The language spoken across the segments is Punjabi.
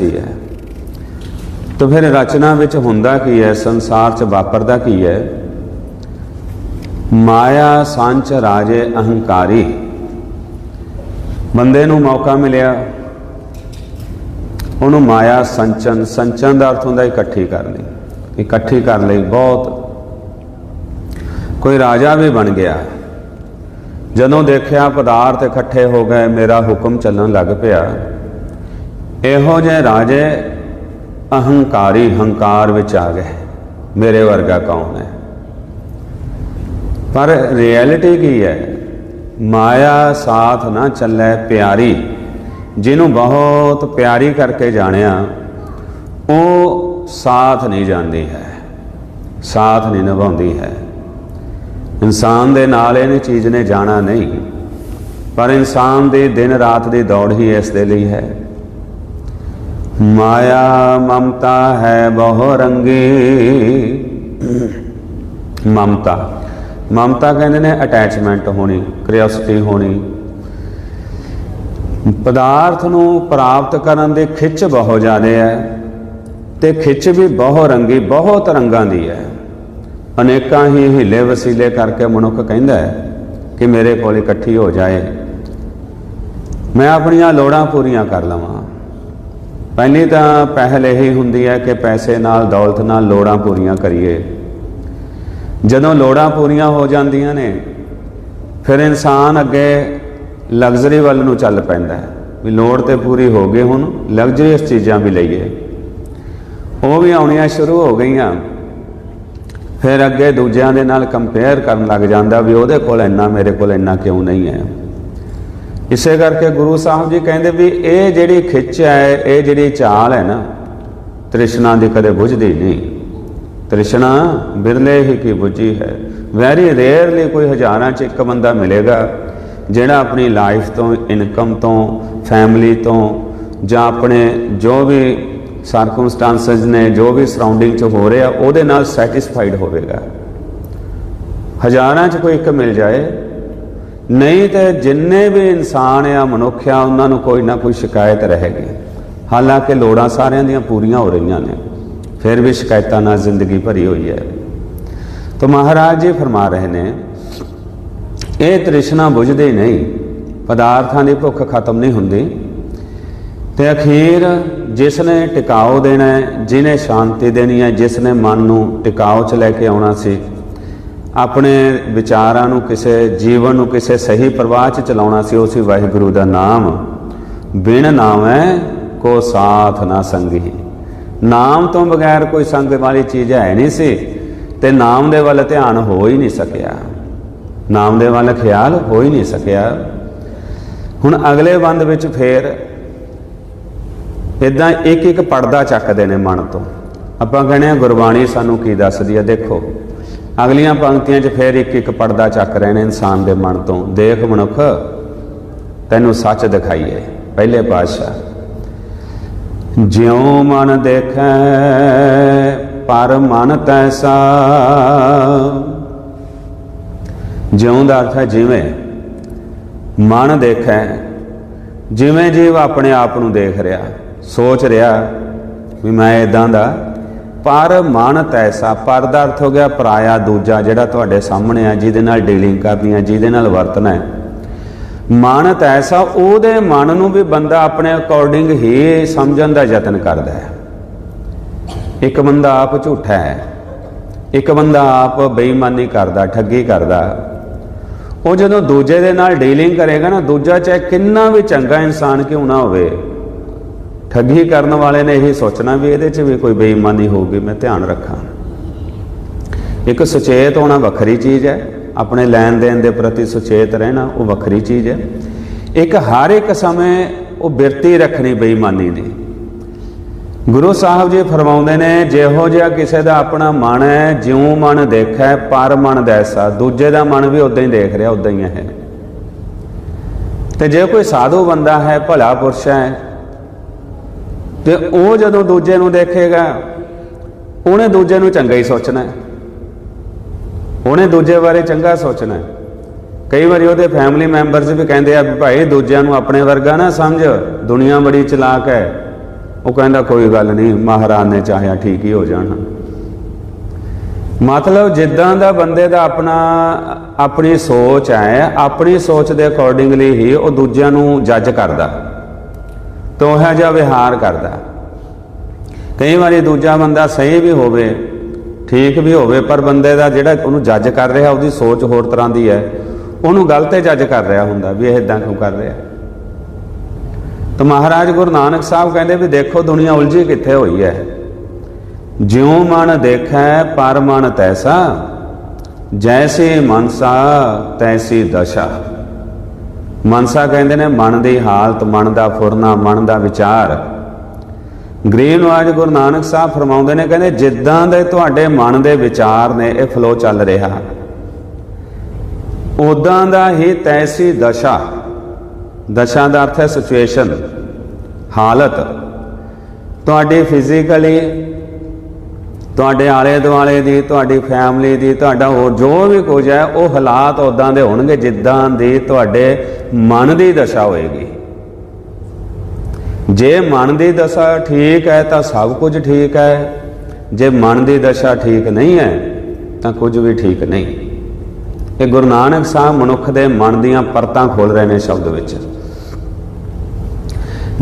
ਕੀ ਹੈ। ਤਾਂ ਫਿਰ ਰਚਨਾ ਵਿੱਚ ਹੁੰਦਾ ਕੀ ਹੈ? ਸੰਸਾਰ 'ਚ ਵਾਪਰਦਾ ਕੀ ਹੈ? ਮਾਇਆ ਸੰਚ ਰਾਜੇ ਅਹੰਕਾਰੀ। ਬੰਦੇ ਨੂੰ ਮੌਕਾ ਮਿਲਿਆ। ਉਹਨੂੰ ਮਾਇਆ ਸੰਚਨ ਸੰਚਨ ਦਾ ਅਰਥ ਹੁੰਦਾ ਇਕੱਠੀ ਕਰਨੀ ਇਕੱਠੀ ਕਰ ਲਈ ਬਹੁਤ। ਕੋਈ ਰਾਜਾ ਵੀ ਬਣ ਗਿਆ। ਜਦੋਂ ਦੇਖਿਆ ਪਦਾਰਥ ਇਕੱਠੇ ਹੋ ਗਏ, ਮੇਰਾ ਹੁਕਮ ਚੱਲਣ ਲੱਗ ਪਿਆ। ਇਹੋ ਜਿਹੇ ਰਾਜੇ ਅਹੰਕਾਰੀ ਹੰਕਾਰ ਵਿੱਚ ਆ ਗਏ। ਮੇਰੇ ਵਰਗਾ ਕੌਣ ਹੈ? ਪਰ ਰਿਐਲਿਟੀ ਕੀ ਹੈ? ਮਾਇਆ ਸਾਥ ਨਾ ਚੱਲੇ ਪਿਆਰੀ। ਜਿਹਨੂੰ ਬਹੁਤ ਪਿਆਰੀ ਕਰਕੇ ਜਾਣਿਆ, ਉਹ ਸਾਥ ਨਹੀਂ ਜਾਂਦੀ ਹੈ। ਸਾਥ ਨਹੀਂ ਨਿਭਾਉਂਦੀ ਹੈ। ਇਨਸਾਨ ਦੇ ਨਾਲ ਇਹਨੇ ਚੀਜ਼ ਨੇ ਜਾਣਾ ਨਹੀਂ, ਪਰ ਇਨਸਾਨ ਦੀ ਦਿਨ ਰਾਤ ਦੀ ਦੌੜ ਹੀ ਇਸ ਦੇ ਲਈ ਹੈ। ਮਾਇਆ ਮਮਤਾ ਹੈ ਬਹੁ ਰੰਗੀ। ਮਮਤਾ। ਮਮਤਾ ਕਹਿੰਦੇ ਨੇ ਅਟੈਚਮੈਂਟ ਹੋਣੀ ਕਰਿਓਸਿਟੀ ਹੋਣੀ। ਪਦਾਰਥ ਨੂੰ ਪ੍ਰਾਪਤ ਕਰਨ ਦੀ ਖਿੱਚ ਬਹੁਤ ਜ਼ਿਆਦਾ ਹੈ ਤੇ ਖਿੱਚ ਵੀ ਬਹੁ ਰੰਗੀ, ਬਹੁਤ ਰੰਗਾਂ ਦੀ ਹੈ। ਅਨੇਕਾਂ ਹੀ ਹਿੱਲੇ ਵਸੀਲੇ ਕਰਕੇ ਮਨੁੱਖ ਕਹਿੰਦਾ ਹੈ ਕਿ ਮੇਰੇ ਕੋਲ ਇਕੱਠੀ ਹੋ ਜਾਏ। ਮੈਂ ਆਪਣੀਆਂ ਲੋੜਾਂ ਪੂਰੀਆਂ ਕਰ ਲਵਾਂ। ਪਹਿਲੀ ਤਾਂ ਪਹਿਲ ਇਹ ਹੁੰਦੀ ਹੈ ਕਿ ਪੈਸੇ ਨਾਲ, ਦੌਲਤ ਨਾਲ ਲੋੜਾਂ ਪੂਰੀਆਂ ਕਰੀਏ। ਜਦੋਂ ਲੋੜਾਂ ਪੂਰੀਆਂ ਹੋ ਜਾਂਦੀਆਂ ਨੇ, ਫਿਰ ਇਨਸਾਨ ਅੱਗੇ ਲਗਜ਼ਰੀ ਵੱਲ ਨੂੰ ਚੱਲ ਪੈਂਦਾ ਹੈ ਵੀ ਲੋੜ ਤੇ ਪੂਰੀ ਹੋ ਗਈ ਹੁਣ ਲਗਜ਼ਰੀਅਸ ਚੀਜ਼ਾਂ ਵੀ ਲਈਏ। ਉਹ ਵੀ ਆਉਣੀਆਂ ਸ਼ੁਰੂ ਹੋ ਗਈਆਂ। ਫਿਰ ਅੱਗੇ ਦੂਜਿਆਂ ਦੇ ਨਾਲ ਕੰਪੇਅਰ ਕਰਨ ਲੱਗ ਜਾਂਦਾ ਵੀ ਉਹਦੇ ਕੋਲ ਇੰਨਾ, ਮੇਰੇ ਕੋਲ ਇੰਨਾ ਕਿਉਂ ਨਹੀਂ ਹੈ। ਇਸੇ ਕਰਕੇ ਗੁਰੂ ਸਾਹਿਬ ਜੀ ਕਹਿੰਦੇ ਵੀ ਇਹ ਜਿਹੜੀ ਖਿੱਚ ਹੈ, ਇਹ ਜਿਹੜੀ ਚਾਲ ਹੈ ਨਾ, ਤ੍ਰਿਸ਼ਨਾ ਦੀ ਕਦੇ ਬੁਝਦੀ ਨਹੀਂ। ਤ੍ਰਿਸ਼ਨਾ ਬਿਰਲੇ ਹੀ ਕੀ ਬੁਝੀ ਹੈ। ਵੈਰੀ ਰੇਅਰਲੀ ਕੋਈ ਹਜ਼ਾਰਾਂ ਚ ਇੱਕ ਬੰਦਾ ਮਿਲੇਗਾ ਜਿਹੜਾ ਆਪਣੀ ਲਾਈਫ ਤੋਂ ਇਨਕਮ ਤੋਂ ਫੈਮਿਲੀ ਤੋਂ ਜਾਂ ਆਪਣੇ ਜੋ ਵੀ ਸਰਕਮਸਟੈਂਸਸ ਨੇ, ਜੋ ਵੀ ਸਰਾਊਂਡਿੰਗ ਚ ਹੋ ਰਿਹਾ, ਉਹਦੇ ਨਾਲ ਸੈਟੀਸਫਾਈਡ ਹੋਵੇਗਾ। ਹਜ਼ਾਰਾਂ ਚ ਕੋਈ ਇੱਕ ਮਿਲ ਜਾਏ ਨਹੀਂ ਤੇ ਜਿੰਨੇ ਵੀ ਇਨਸਾਨ ਆ, ਮਨੁੱਖ ਆ, ਉਹਨਾਂ ਨੂੰ ਕੋਈ ਨਾ ਕੋਈ ਸ਼ਿਕਾਇਤ ਰਹੇਗੀ। ਹਾਲਾਂਕਿ ਲੋੜਾਂ ਸਾਰਿਆਂ ਦੀਆਂ ਪੂਰੀਆਂ ਹੋ ਰਹੀਆਂ ਨੇ, ਫਿਰ ਵੀ ਸ਼ਿਕਾਇਤਾਂ ਨਾਲ ਜ਼ਿੰਦਗੀ ਭਰੀ ਹੋਈ ਹੈ। ਤਾਂ ਮਹਾਰਾਜ ਜੀ ਫਰਮਾ ਰਹੇ ਨੇ, ਇਹ ਤ੍ਰਿਸ਼ਨਾ ਬੁਝਦੀ ਨਹੀਂ, ਪਦਾਰਥਾਂ ਦੀ ਭੁੱਖ ਖਤਮ ਨਹੀਂ ਹੁੰਦੀ। ਤੇ ਅਖੀਰ ਜਿਸ ਨੇ ਟਿਕਾਓ ਦੇਣਾ ਹੈ, ਜਿਨੇ ਸ਼ਾਂਤੀ ਦੇਣੀ ਹੈ ਜਿਸ ਨੇ ਮਨ ਨੂੰ ਟਿਕਾਓ 'ਚ ਲੈ ਕੇ ਆਉਣਾ ਸੀ ਆਪਣੇ ਵਿਚਾਰਾਂ ਨੂੰ ਕਿਸੇ ਜੀਵਨ ਨੂੰ ਕਿਸੇ ਸਹੀ ਪ੍ਰਵਾਹ 'ਚ ਚਲਾਉਣਾ ਸੀ, ਉਹ ਸੀ ਵਾਹਿਗੁਰੂ ਦਾ ਨਾਮ। ਬਿਨ ਨਾਮੈ ਕੋ ਸਾਥ ਨਾ ਸੰਗੀ ਨਾਮ ਤੋਂ ਬਗੈਰ ਕੋਈ ਸੰਗ ਵਾਲੀ ਚੀਜ਼ ਹੈ ਨਹੀਂ ਸੀ ਤੇ ਨਾਮ ਦੇ ਵੱਲ ਧਿਆਨ ਹੋ ਹੀ ਨਹੀਂ ਸਕਿਆ। ਨਾਮ ਦੇ ਵੱਲ ਖਿਆਲ ਹੋ ਹੀ ਨਹੀਂ ਸਕਿਆ। ਹੁਣ ਅਗਲੇ ਬੰਦ ਵਿੱਚ ਫੇਰ ਇਦਾਂ ਇੱਕ ਇੱਕ ਪਰਦਾ ਚੱਕਦੇ ਨੇ ਮਨ ਤੋਂ। ਆਪਾਂ ਕਹਿੰਦੇ ਆ ਗੁਰਬਾਣੀ ਸਾਨੂੰ ਕੀ ਦੱਸਦੀ ਹੈ? ਦੇਖੋ ਅਗਲੀਆਂ ਪੰਕਤੀਆਂ 'ਚ ਫਿਰ ਇੱਕ ਇੱਕ ਪਰਦਾ ਚੱਕ ਰਹੇ ਨੇ ਇਨਸਾਨ ਦੇ ਮਨ ਤੋਂ। ਦੇਖ ਮਨੁੱਖ, ਤੈਨੂੰ ਸੱਚ ਦਿਖਾਈਏ। ਪਹਿਲੇ ਪਾਤਸ਼ਾਹ, ਜਿਉ ਮਨ ਦੇਖੈ, ਪਰ ਮਨ ਤੈਸਾ। ਜਿਉਂ ਦਾ ਅਰਥ ਹੈ ਜਿਵੇਂ ਮਨ ਦੇਖੈ, ਜਿਵੇਂ ਜੀਵ ਆਪਣੇ ਆਪ ਨੂੰ ਦੇਖ ਰਿਹਾ, ਸੋਚ ਰਿਹਾ ਵੀ ਮੈਂ ਇਦਾਂ ਦਾ ਪਰ ਮਨ ਤੈਸਾ ਪਰ ਦਾ ਅਰਥ ਹੋ ਗਿਆ ਪਰਾਇਆ ਦੂਜਾ, ਜਿਹੜਾ ਤੁਹਾਡੇ ਸਾਹਮਣੇ ਆ, ਜਿਹਦੇ ਨਾਲ ਡੀਲਿੰਗ ਕਰਨੀ ਹੈ ਜਿਹਦੇ ਨਾਲ ਵਰਤਣਾ ਹੈ। ਮਨ ਤੈਸਾ ਉਹਦੇ ਮਨ ਨੂੰ ਵੀ ਬੰਦਾ ਆਪਣੇ ਅਕੋਰਡਿੰਗ ਹੀ ਸਮਝਣ ਦਾ ਯਤਨ ਕਰਦਾ ਹੈ। ਇੱਕ ਬੰਦਾ ਆਪ ਝੂਠਾ ਹੈ, ਇੱਕ ਬੰਦਾ ਆਪ ਬੇਈਮਾਨੀ ਕਰਦਾ, ਠੱਗੀ ਕਰਦਾ। ਉਹ ਜਦੋਂ ਦੂਜੇ ਦੇ ਨਾਲ ਡੀਲਿੰਗ ਕਰੇਗਾ ਨਾ, ਦੂਜਾ ਚਾਹੇ ਕਿੰਨਾ ਵੀ ਚੰਗਾ ਇਨਸਾਨ ਕਿਉਂ ਨਾ ਹੋਵੇ ਠੱਗੀ ਕਰਨ ਵਾਲੇ ਨੇ ਇਹ ਸੋਚਣਾ ਵੀ ਇਹਦੇ 'ਚ ਵੀ ਕੋਈ ਬੇਈਮਾਨੀ ਹੋਊਗੀ, ਮੈਂ ਧਿਆਨ ਰੱਖਾਂ। ਇੱਕ ਸੁਚੇਤ ਹੋਣਾ ਵੱਖਰੀ ਚੀਜ਼ ਹੈ, ਆਪਣੇ ਲੈਣ ਦੇਣ ਦੇ ਪ੍ਰਤੀ ਸੁਚੇਤ ਰਹਿਣਾ ਉਹ ਵੱਖਰੀ ਚੀਜ਼ ਹੈ। ਇੱਕ ਹਰ ਇੱਕ ਸਮੇਂ ਉਹ ਬਿਰਤੀ ਰੱਖਣੀ ਬੇਈਮਾਨੀ ਦੀ। ਗੁਰੂ ਸਾਹਿਬ ਜੀ ਫਰਮਾਉਂਦੇ ਨੇ, ਜਿਹੋ ਜਿਹਾ ਕਿਸੇ ਦਾ ਆਪਣਾ ਮਨ ਹੈ, ਜਿਉਂ ਮਨ ਦੇਖੈ, ਪਰ ਮਨ ਦੈਸਾ ਦੂਜੇ ਦਾ ਮਨ ਵੀ ਉਦਾਂ ਹੀ ਦੇਖ ਰਿਹਾ ਉਦਾਂ ਹੀ ਹੈ। ਤੇ ਜੇ ਕੋਈ ਸਾਧੂ ਬੰਦਾ ਹੈ, ਭਲਾ ਪੁਰਸ਼ ਹੈ ਤੇ ਉਹ ਜਦੋਂ ਦੂਜੇ ਨੂੰ ਦੇਖੇਗਾ, ਉਹਨੇ ਦੂਜੇ ਨੂੰ ਚੰਗਾ ਹੀ ਸੋਚਣਾ ਹੈ। ਉਹਨੇ ਦੂਜੇ ਬਾਰੇ ਚੰਗਾ ਸੋਚਣਾ ਹੈ। ਕਈ ਵਾਰੀ ਉਹਦੇ ਫੈਮਿਲੀ ਮੈਂਬਰਸ ਵੀ ਕਹਿੰਦੇ ਆ ਵੀ ਭਾਈ ਦੂਜਿਆਂ ਨੂੰ ਆਪਣੇ ਵਰਗਾ ਨਾ ਸਮਝ, ਦੁਨੀਆ ਬੜੀ ਚਲਾਕ ਹੈ। ਉਹ ਕਹਿੰਦਾ ਕੋਈ ਗੱਲ ਨਹੀਂ, ਮਹਾਰਾਜ ਨੇ ਚਾਹਿਆ ਠੀਕ ਹੀ ਹੋ ਜਾਣਾ। ਮਤਲਬ ਜਿੱਦਾਂ ਦਾ ਬੰਦੇ ਦਾ ਆਪਣਾ, ਆਪਣੀ ਸੋਚ ਹੈ, ਆਪਣੀ ਸੋਚ ਦੇ ਅਕੋਰਡਿੰਗਲੀ ਹੀ ਉਹ ਦੂਜਿਆਂ ਨੂੰ ਜੱਜ ਕਰਦਾ। ਤੇ ਉਹ ਜਿਹਾ ਵਿਹਾਰ ਕਰਦਾ। ਕਈ ਵਾਰੀ ਦੂਜਾ ਬੰਦਾ ਸਹੀ ਵੀ ਹੋਵੇ, ਠੀਕ ਵੀ ਹੋਵੇ, ਪਰ ਬੰਦੇ ਦਾ ਜਿਹੜਾ ਉਹਨੂੰ ਜੱਜ ਕਰ ਰਿਹਾ, ਉਹਦੀ ਸੋਚ ਹੋਰ ਤਰ੍ਹਾਂ ਦੀ ਹੈ। ਉਹਨੂੰ ਗਲਤ ਹੀ ਜੱਜ ਕਰ ਰਿਹਾ ਹੁੰਦਾ ਵੀ ਇਹ ਇਦਾਂ ਕਿਉਂ ਕਰ ਰਿਹਾ। ਤਾਂ ਮਹਾਰਾਜ ਗੁਰੂ ਨਾਨਕ ਸਾਹਿਬ ਕਹਿੰਦੇ ਵੀ ਦੇਖੋ, ਦੁਨੀਆ ਉਲਝੀ ਕਿੱਥੇ ਹੋਈ ਹੈ? ਜਿਉ ਮਨ ਦੇਖੈ, ਪਰ ਮਨ ਤੈਸਾ, ਜੈਸੇ ਮਨਸਾ, ਤੈਸੀ ਦਸ਼ਾ। ਮਨਸਾ ਕਹਿੰਦੇ ਨੇ, ਮਨ ਦੀ ਹਾਲਤ, ਮਨ ਦਾ ਫੁਰਨਾ, ਮਨ ਦਾ ਵਿਚਾਰ। ਗ੍ਰੀਨ ਵਾਜ ਗੁਰੂ ਨਾਨਕ ਸਾਹਿਬ ਫਰਮਾਉਂਦੇ ਨੇ, ਕਹਿੰਦੇ, ਜਿੱਦਾਂ ਦੇ ਤੁਹਾਡੇ ਮਨ ਦੇ ਵਿਚਾਰ ਨੇ, ਇਹ ਫਲੋ ਚੱਲ ਰਿਹਾ। ਉਦਾਂ ਦਾ ਹੀ ਤੈਸੀ ਦਸ਼ਾ। ਦਸ਼ਾ ਦਾ ਅਰਥ ਹੈ ਸਿਚੁਏਸ਼ਨ ਹਾਲਤ। ਤੁਹਾਡੀ ਫਿਜ਼ੀਕਲੀ ਤੁਹਾਡੇ ਆਲੇ ਦੁਆਲੇ ਦੀ, ਤੁਹਾਡੀ ਫੈਮਿਲੀ ਦੀ, ਤੁਹਾਡਾ ਹੋਰ ਜੋ ਵੀ ਕੁਝ ਹੈ, ਉਹ ਹਾਲਾਤ ਉਦਾਂ ਦੇ ਹੋਣਗੇ ਜਿੱਦਾਂ ਦੀ ਤੁਹਾਡੇ ਮਨ ਦੀ ਦਸ਼ਾ ਹੋਏਗੀ। ਜੇ ਮਨ ਦੀ ਦਸ਼ਾ ਠੀਕ ਹੈ, ਤਾਂ ਸਭ ਕੁਝ ਠੀਕ ਹੈ। ਜੇ ਮਨ ਦੀ ਦਸ਼ਾ ਠੀਕ ਨਹੀਂ ਹੈ, ਤਾਂ ਕੁਝ ਵੀ ਠੀਕ ਨਹੀਂ। ਇਹ ਗੁਰੂ ਨਾਨਕ ਸਾਹਿਬ ਮਨੁੱਖ ਦੇ ਮਨ ਦੀਆਂ ਪਰਤਾਂ ਖੋਲ ਰਹੇ ਨੇ ਸ਼ਬਦ ਵਿੱਚ।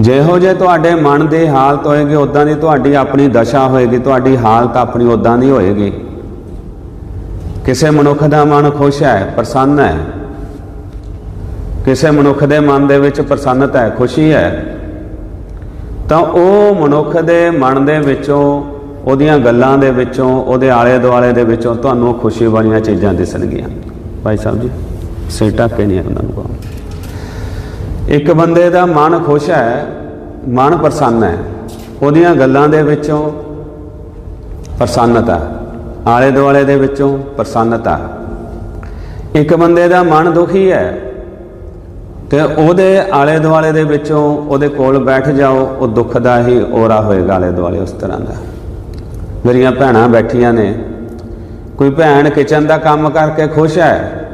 ਜਿਹੋ ਜੇ ਤੁਹਾਡੇ ਮਨ ਦੀ ਹਾਲਤ ਹੋਏਗੀ ਉਦਾਂ ਦੀ ਤੁਹਾਡੀ ਆਪਣੀ ਦਸ਼ਾ ਹੋਏਗੀ, ਤੁਹਾਡੀ ਹਾਲਤ ਆਪਣੀ ਉਦਾਂ ਦੀ ਹੋਏਗੀ। ਕਿਸੇ ਮਨੁੱਖ ਦਾ ਮਨ ਖੁਸ਼ ਹੈ, ਪ੍ਰਸੰਨ ਹੈ। ਕਿਸੇ ਮਨੁੱਖ ਦੇ ਮਨ ਦੇ ਵਿੱਚ ਪ੍ਰਸੰਨਤਾ ਹੈ, ਖੁਸ਼ੀ ਹੈ। ਤਾਂ ਉਹ ਮਨੁੱਖ ਦੇ ਮਨ ਦੇ ਵਿੱਚੋਂ, ਉਹਦੀਆਂ ਗੱਲਾਂ ਦੇ ਵਿੱਚੋਂ, ਉਹਦੇ ਆਲੇ ਦੁਆਲੇ ਦੇ ਵਿੱਚੋਂ ਤੁਹਾਨੂੰ ਖੁਸ਼ੀ ਵਾਲੀਆਂ ਚੀਜ਼ਾਂ ਦਿਸਣਗੀਆਂ। ਭਾਈ ਸਾਹਿਬ ਜੀ, ਸਿਰ ਢੱਕ ਕੇ ਨਹੀਂ ਉਹਨਾਂ ਨੂੰ ਇੱਕ ਬੰਦੇ ਦਾ ਮਨ ਖੁਸ਼ ਹੈ, ਮਨ ਪ੍ਰਸੰਨ ਹੈ। ਉਹਦੀਆਂ ਗੱਲਾਂ ਦੇ ਵਿੱਚੋਂ ਪ੍ਰਸੰਨਤਾ, ਆਲੇ ਦੁਆਲੇ ਦੇ ਵਿੱਚੋਂ ਪ੍ਰਸੰਨਤਾ। ਇੱਕ ਬੰਦੇ ਦਾ ਮਨ ਦੁਖੀ ਹੈ ਤੇ ਉਹਦੇ ਆਲੇ ਦੁਆਲੇ ਦੇ ਵਿੱਚੋਂ ਉਹਦੇ ਕੋਲ ਬੈਠ ਜਾਓ, ਉਹ ਦੁੱਖ ਦਾ ਹੀ ਔਰਾ ਹੋਏਗਾ ਆਲੇ ਦੁਆਲੇ ਉਸ ਤਰ੍ਹਾਂ ਦਾ। ਮੇਰੀਆਂ ਭੈਣਾਂ ਬੈਠੀਆਂ ਨੇ, ਕੋਈ ਭੈਣ ਕਿਚਨ ਦਾ ਕੰਮ ਕਰਕੇ ਖੁਸ਼ ਹੈ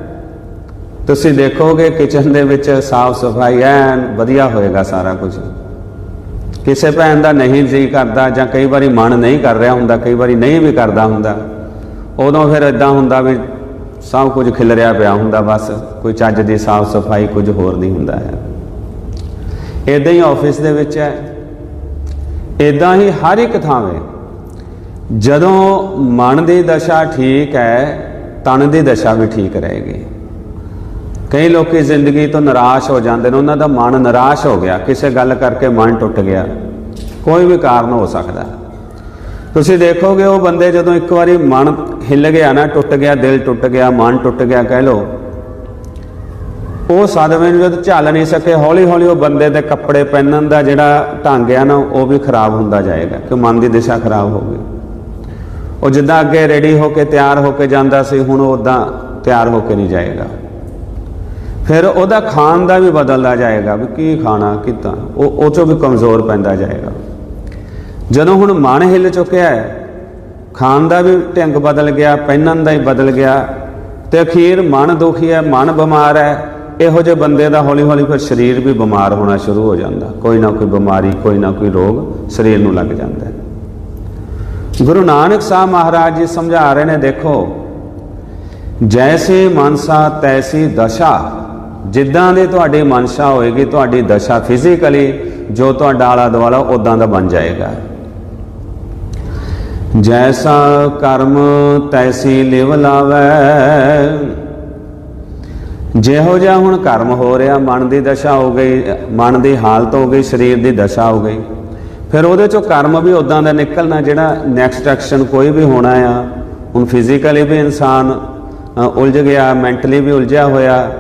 ਤੁਸੀਂ ਦੇਖੋਗੇ ਕਿਚਨ ਦੇ ਵਿੱਚ ਸਾਫ਼ ਸਫ਼ਾਈ ਐਨ ਵਧੀਆ ਹੋਏਗਾ ਸਾਰਾ ਕੁਝ। ਕਿਸੇ ਭੈਣ ਦਾ ਨਹੀਂ ਜੀ ਕਰਦਾ ਜਾਂ ਕਈ ਵਾਰੀ ਮਨ ਨਹੀਂ ਕਰ ਰਿਹਾ ਹੁੰਦਾ, ਕਈ ਵਾਰੀ ਨਹੀਂ ਵੀ ਕਰਦਾ ਹੁੰਦਾ, ਉਦੋਂ ਫਿਰ ਇਦਾਂ ਹੁੰਦਾ ਵੀ ਸਭ ਕੁਝ ਖਿਲ ਰਿਹਾ ਪਿਆ ਹੁੰਦਾ ਬਸ, ਕੋਈ ਚੱਜ ਦੀ ਸਾਫ਼ ਸਫ਼ਾਈ ਕੁਝ ਹੋਰ ਨਹੀਂ ਹੁੰਦਾ ਹੈ। ਇਦਾਂ ਹੀ ਆਫਿਸ ਦੇ ਵਿੱਚ ਹੈ। ਇਦਾਂ ਹੀ ਹਰ ਇੱਕ ਥਾਂਵੇਂ, ਜਦੋਂ ਮਨ ਦੀ ਦਸ਼ਾ ਠੀਕ ਹੈ, ਤਨ ਦੀ ਦਸ਼ਾ ਵੀ ਠੀਕ ਰਹੇਗੀ। ਕਈ ਲੋਕੀ ਜ਼ਿੰਦਗੀ ਤੋਂ ਨਿਰਾਸ਼ ਹੋ ਜਾਂਦੇ ਨੇ, ਉਹਨਾਂ ਦਾ ਮਨ ਨਿਰਾਸ਼ ਹੋ ਗਿਆ, ਕਿਸੇ ਗੱਲ ਕਰਕੇ ਮਨ ਟੁੱਟ ਗਿਆ। ਕੋਈ ਵੀ ਕਾਰਨ ਹੋ ਸਕਦਾ ਤੁਸੀਂ ਦੇਖੋਗੇ ਉਹ ਬੰਦੇ ਜਦੋਂ ਇੱਕ ਵਾਰੀ ਮਨ ਹਿੱਲ ਗਿਆ ਨਾ, ਟੁੱਟ ਗਿਆ, ਦਿਲ ਟੁੱਟ ਗਿਆ, ਮਨ ਟੁੱਟ ਗਿਆ, ਕਹਿ ਲੋ ਉਹ ਸਦਮੇ ਨੂੰ ਜਦ ਝੱਲ ਨਹੀਂ ਸਕੇ ਹੌਲੀ ਹੌਲੀ ਉਹ ਬੰਦੇ ਦੇ ਕੱਪੜੇ ਪਹਿਨਣ ਦਾ ਜਿਹੜਾ ਢੰਗ ਆ ਨਾ, ਉਹ ਵੀ ਖਰਾਬ ਹੁੰਦਾ ਜਾਏਗਾ, ਕਿ ਮਨ ਦੀ ਦਿਸ਼ਾ ਖਰਾਬ ਹੋ ਗਈ। ਉਹ ਜਿੱਦਾਂ ਅੱਗੇ ਰੈਡੀ ਹੋ ਕੇ ਤਿਆਰ ਹੋ ਕੇ ਜਾਂਦਾ ਸੀ, ਹੁਣ ਉਹ ਉਦਾਂ ਤਿਆਰ ਹੋ ਕੇ ਨਹੀਂ ਜਾਏਗਾ। ਫਿਰ ਉਹਦਾ ਖਾਣ ਦਾ ਵੀ ਬਦਲਦਾ ਜਾਏਗਾ ਵੀ ਕੀ ਖਾਣਾ, ਕਿਦਾਂ, ਉਹ ਉਹ ਚੋਂ ਵੀ ਕਮਜ਼ੋਰ ਪੈਂਦਾ ਜਾਏਗਾ। ਜਦੋਂ ਹੁਣ ਮਨ ਹਿੱਲ ਚੁੱਕਿਆ ਹੈ, ਖਾਣ ਦਾ ਵੀ ਢੰਗ ਬਦਲ ਗਿਆ, ਪਹਿਨਣ ਦਾ ਹੀ ਬਦਲ ਗਿਆ, ਤੇ ਅਖੀਰ ਮਨ ਦੁਖੀ ਹੈ, ਮਨ ਬਿਮਾਰ ਹੈ, ਇਹੋ ਜਿਹੇ ਬੰਦੇ ਦਾ ਹੌਲੀ ਹੌਲੀ ਫਿਰ ਸਰੀਰ ਵੀ ਬਿਮਾਰ ਹੋਣਾ ਸ਼ੁਰੂ ਹੋ ਜਾਂਦਾ। ਕੋਈ ਨਾ ਕੋਈ ਬਿਮਾਰੀ, ਕੋਈ ਨਾ ਕੋਈ ਰੋਗ ਸਰੀਰ ਨੂੰ ਲੱਗ ਜਾਂਦਾ ਹੈ। ਗੁਰੂ ਨਾਨਕ ਸਾਹਿਬ ਮਹਾਰਾਜ ਜੀ ਸਮਝਾ ਰਹੇ ਨੇ, ਦੇਖੋ, ਜੈਸੇ ਮਨਸਾ ਤੈਸੀ ਦਸ਼ਾ ਜਿੱਦਾਂ ਦੀ ਤੁਹਾਡੀ ਮਨਸ਼ਾ ਹੋਏਗੀ, ਤੁਹਾਡੀ ਦਸ਼ਾ ਫਿਜ਼ੀਕਲੀ ਜੋ ਤੁਹਾਡਾ ਆਲਾ ਦੁਆਲਾ ਉਦਾਂ ਦਾ ਬਣ ਜਾਏਗਾ। ਜੈਸਾ ਕਰਮ ਤੈਸੀ ਲਿਵ ਲਾਵੈ, ਜਿਹੋ ਜਿਹਾ ਹੁਣ ਕਰਮ ਹੋ ਰਿਹਾ, ਮਨ ਦੀ ਦਸ਼ਾ ਹੋ ਗਈ, ਮਨ ਦੀ ਹਾਲਤ ਹੋ ਗਈ, ਸਰੀਰ ਦੀ ਦਸ਼ਾ ਹੋ ਗਈ। ਫਿਰ ਉਹਦੇ ਚੋਂ ਕਰਮ ਵੀ ਉਦਾਂ ਦਾ ਨਿਕਲਣਾ, ਜਿਹੜਾ ਨੈਕਸਟ ਐਕਸ਼ਨ ਕੋਈ ਵੀ ਹੋਣਾ ਆ, ਹੁਣ ਫਿਜ਼ੀਕਲੀ ਵੀ ਇਨਸਾਨ ਉਲਝ ਗਿਆ ਮੈਂਟਲੀ ਵੀ ਉਲਝਿਆ ਹੋਇਆ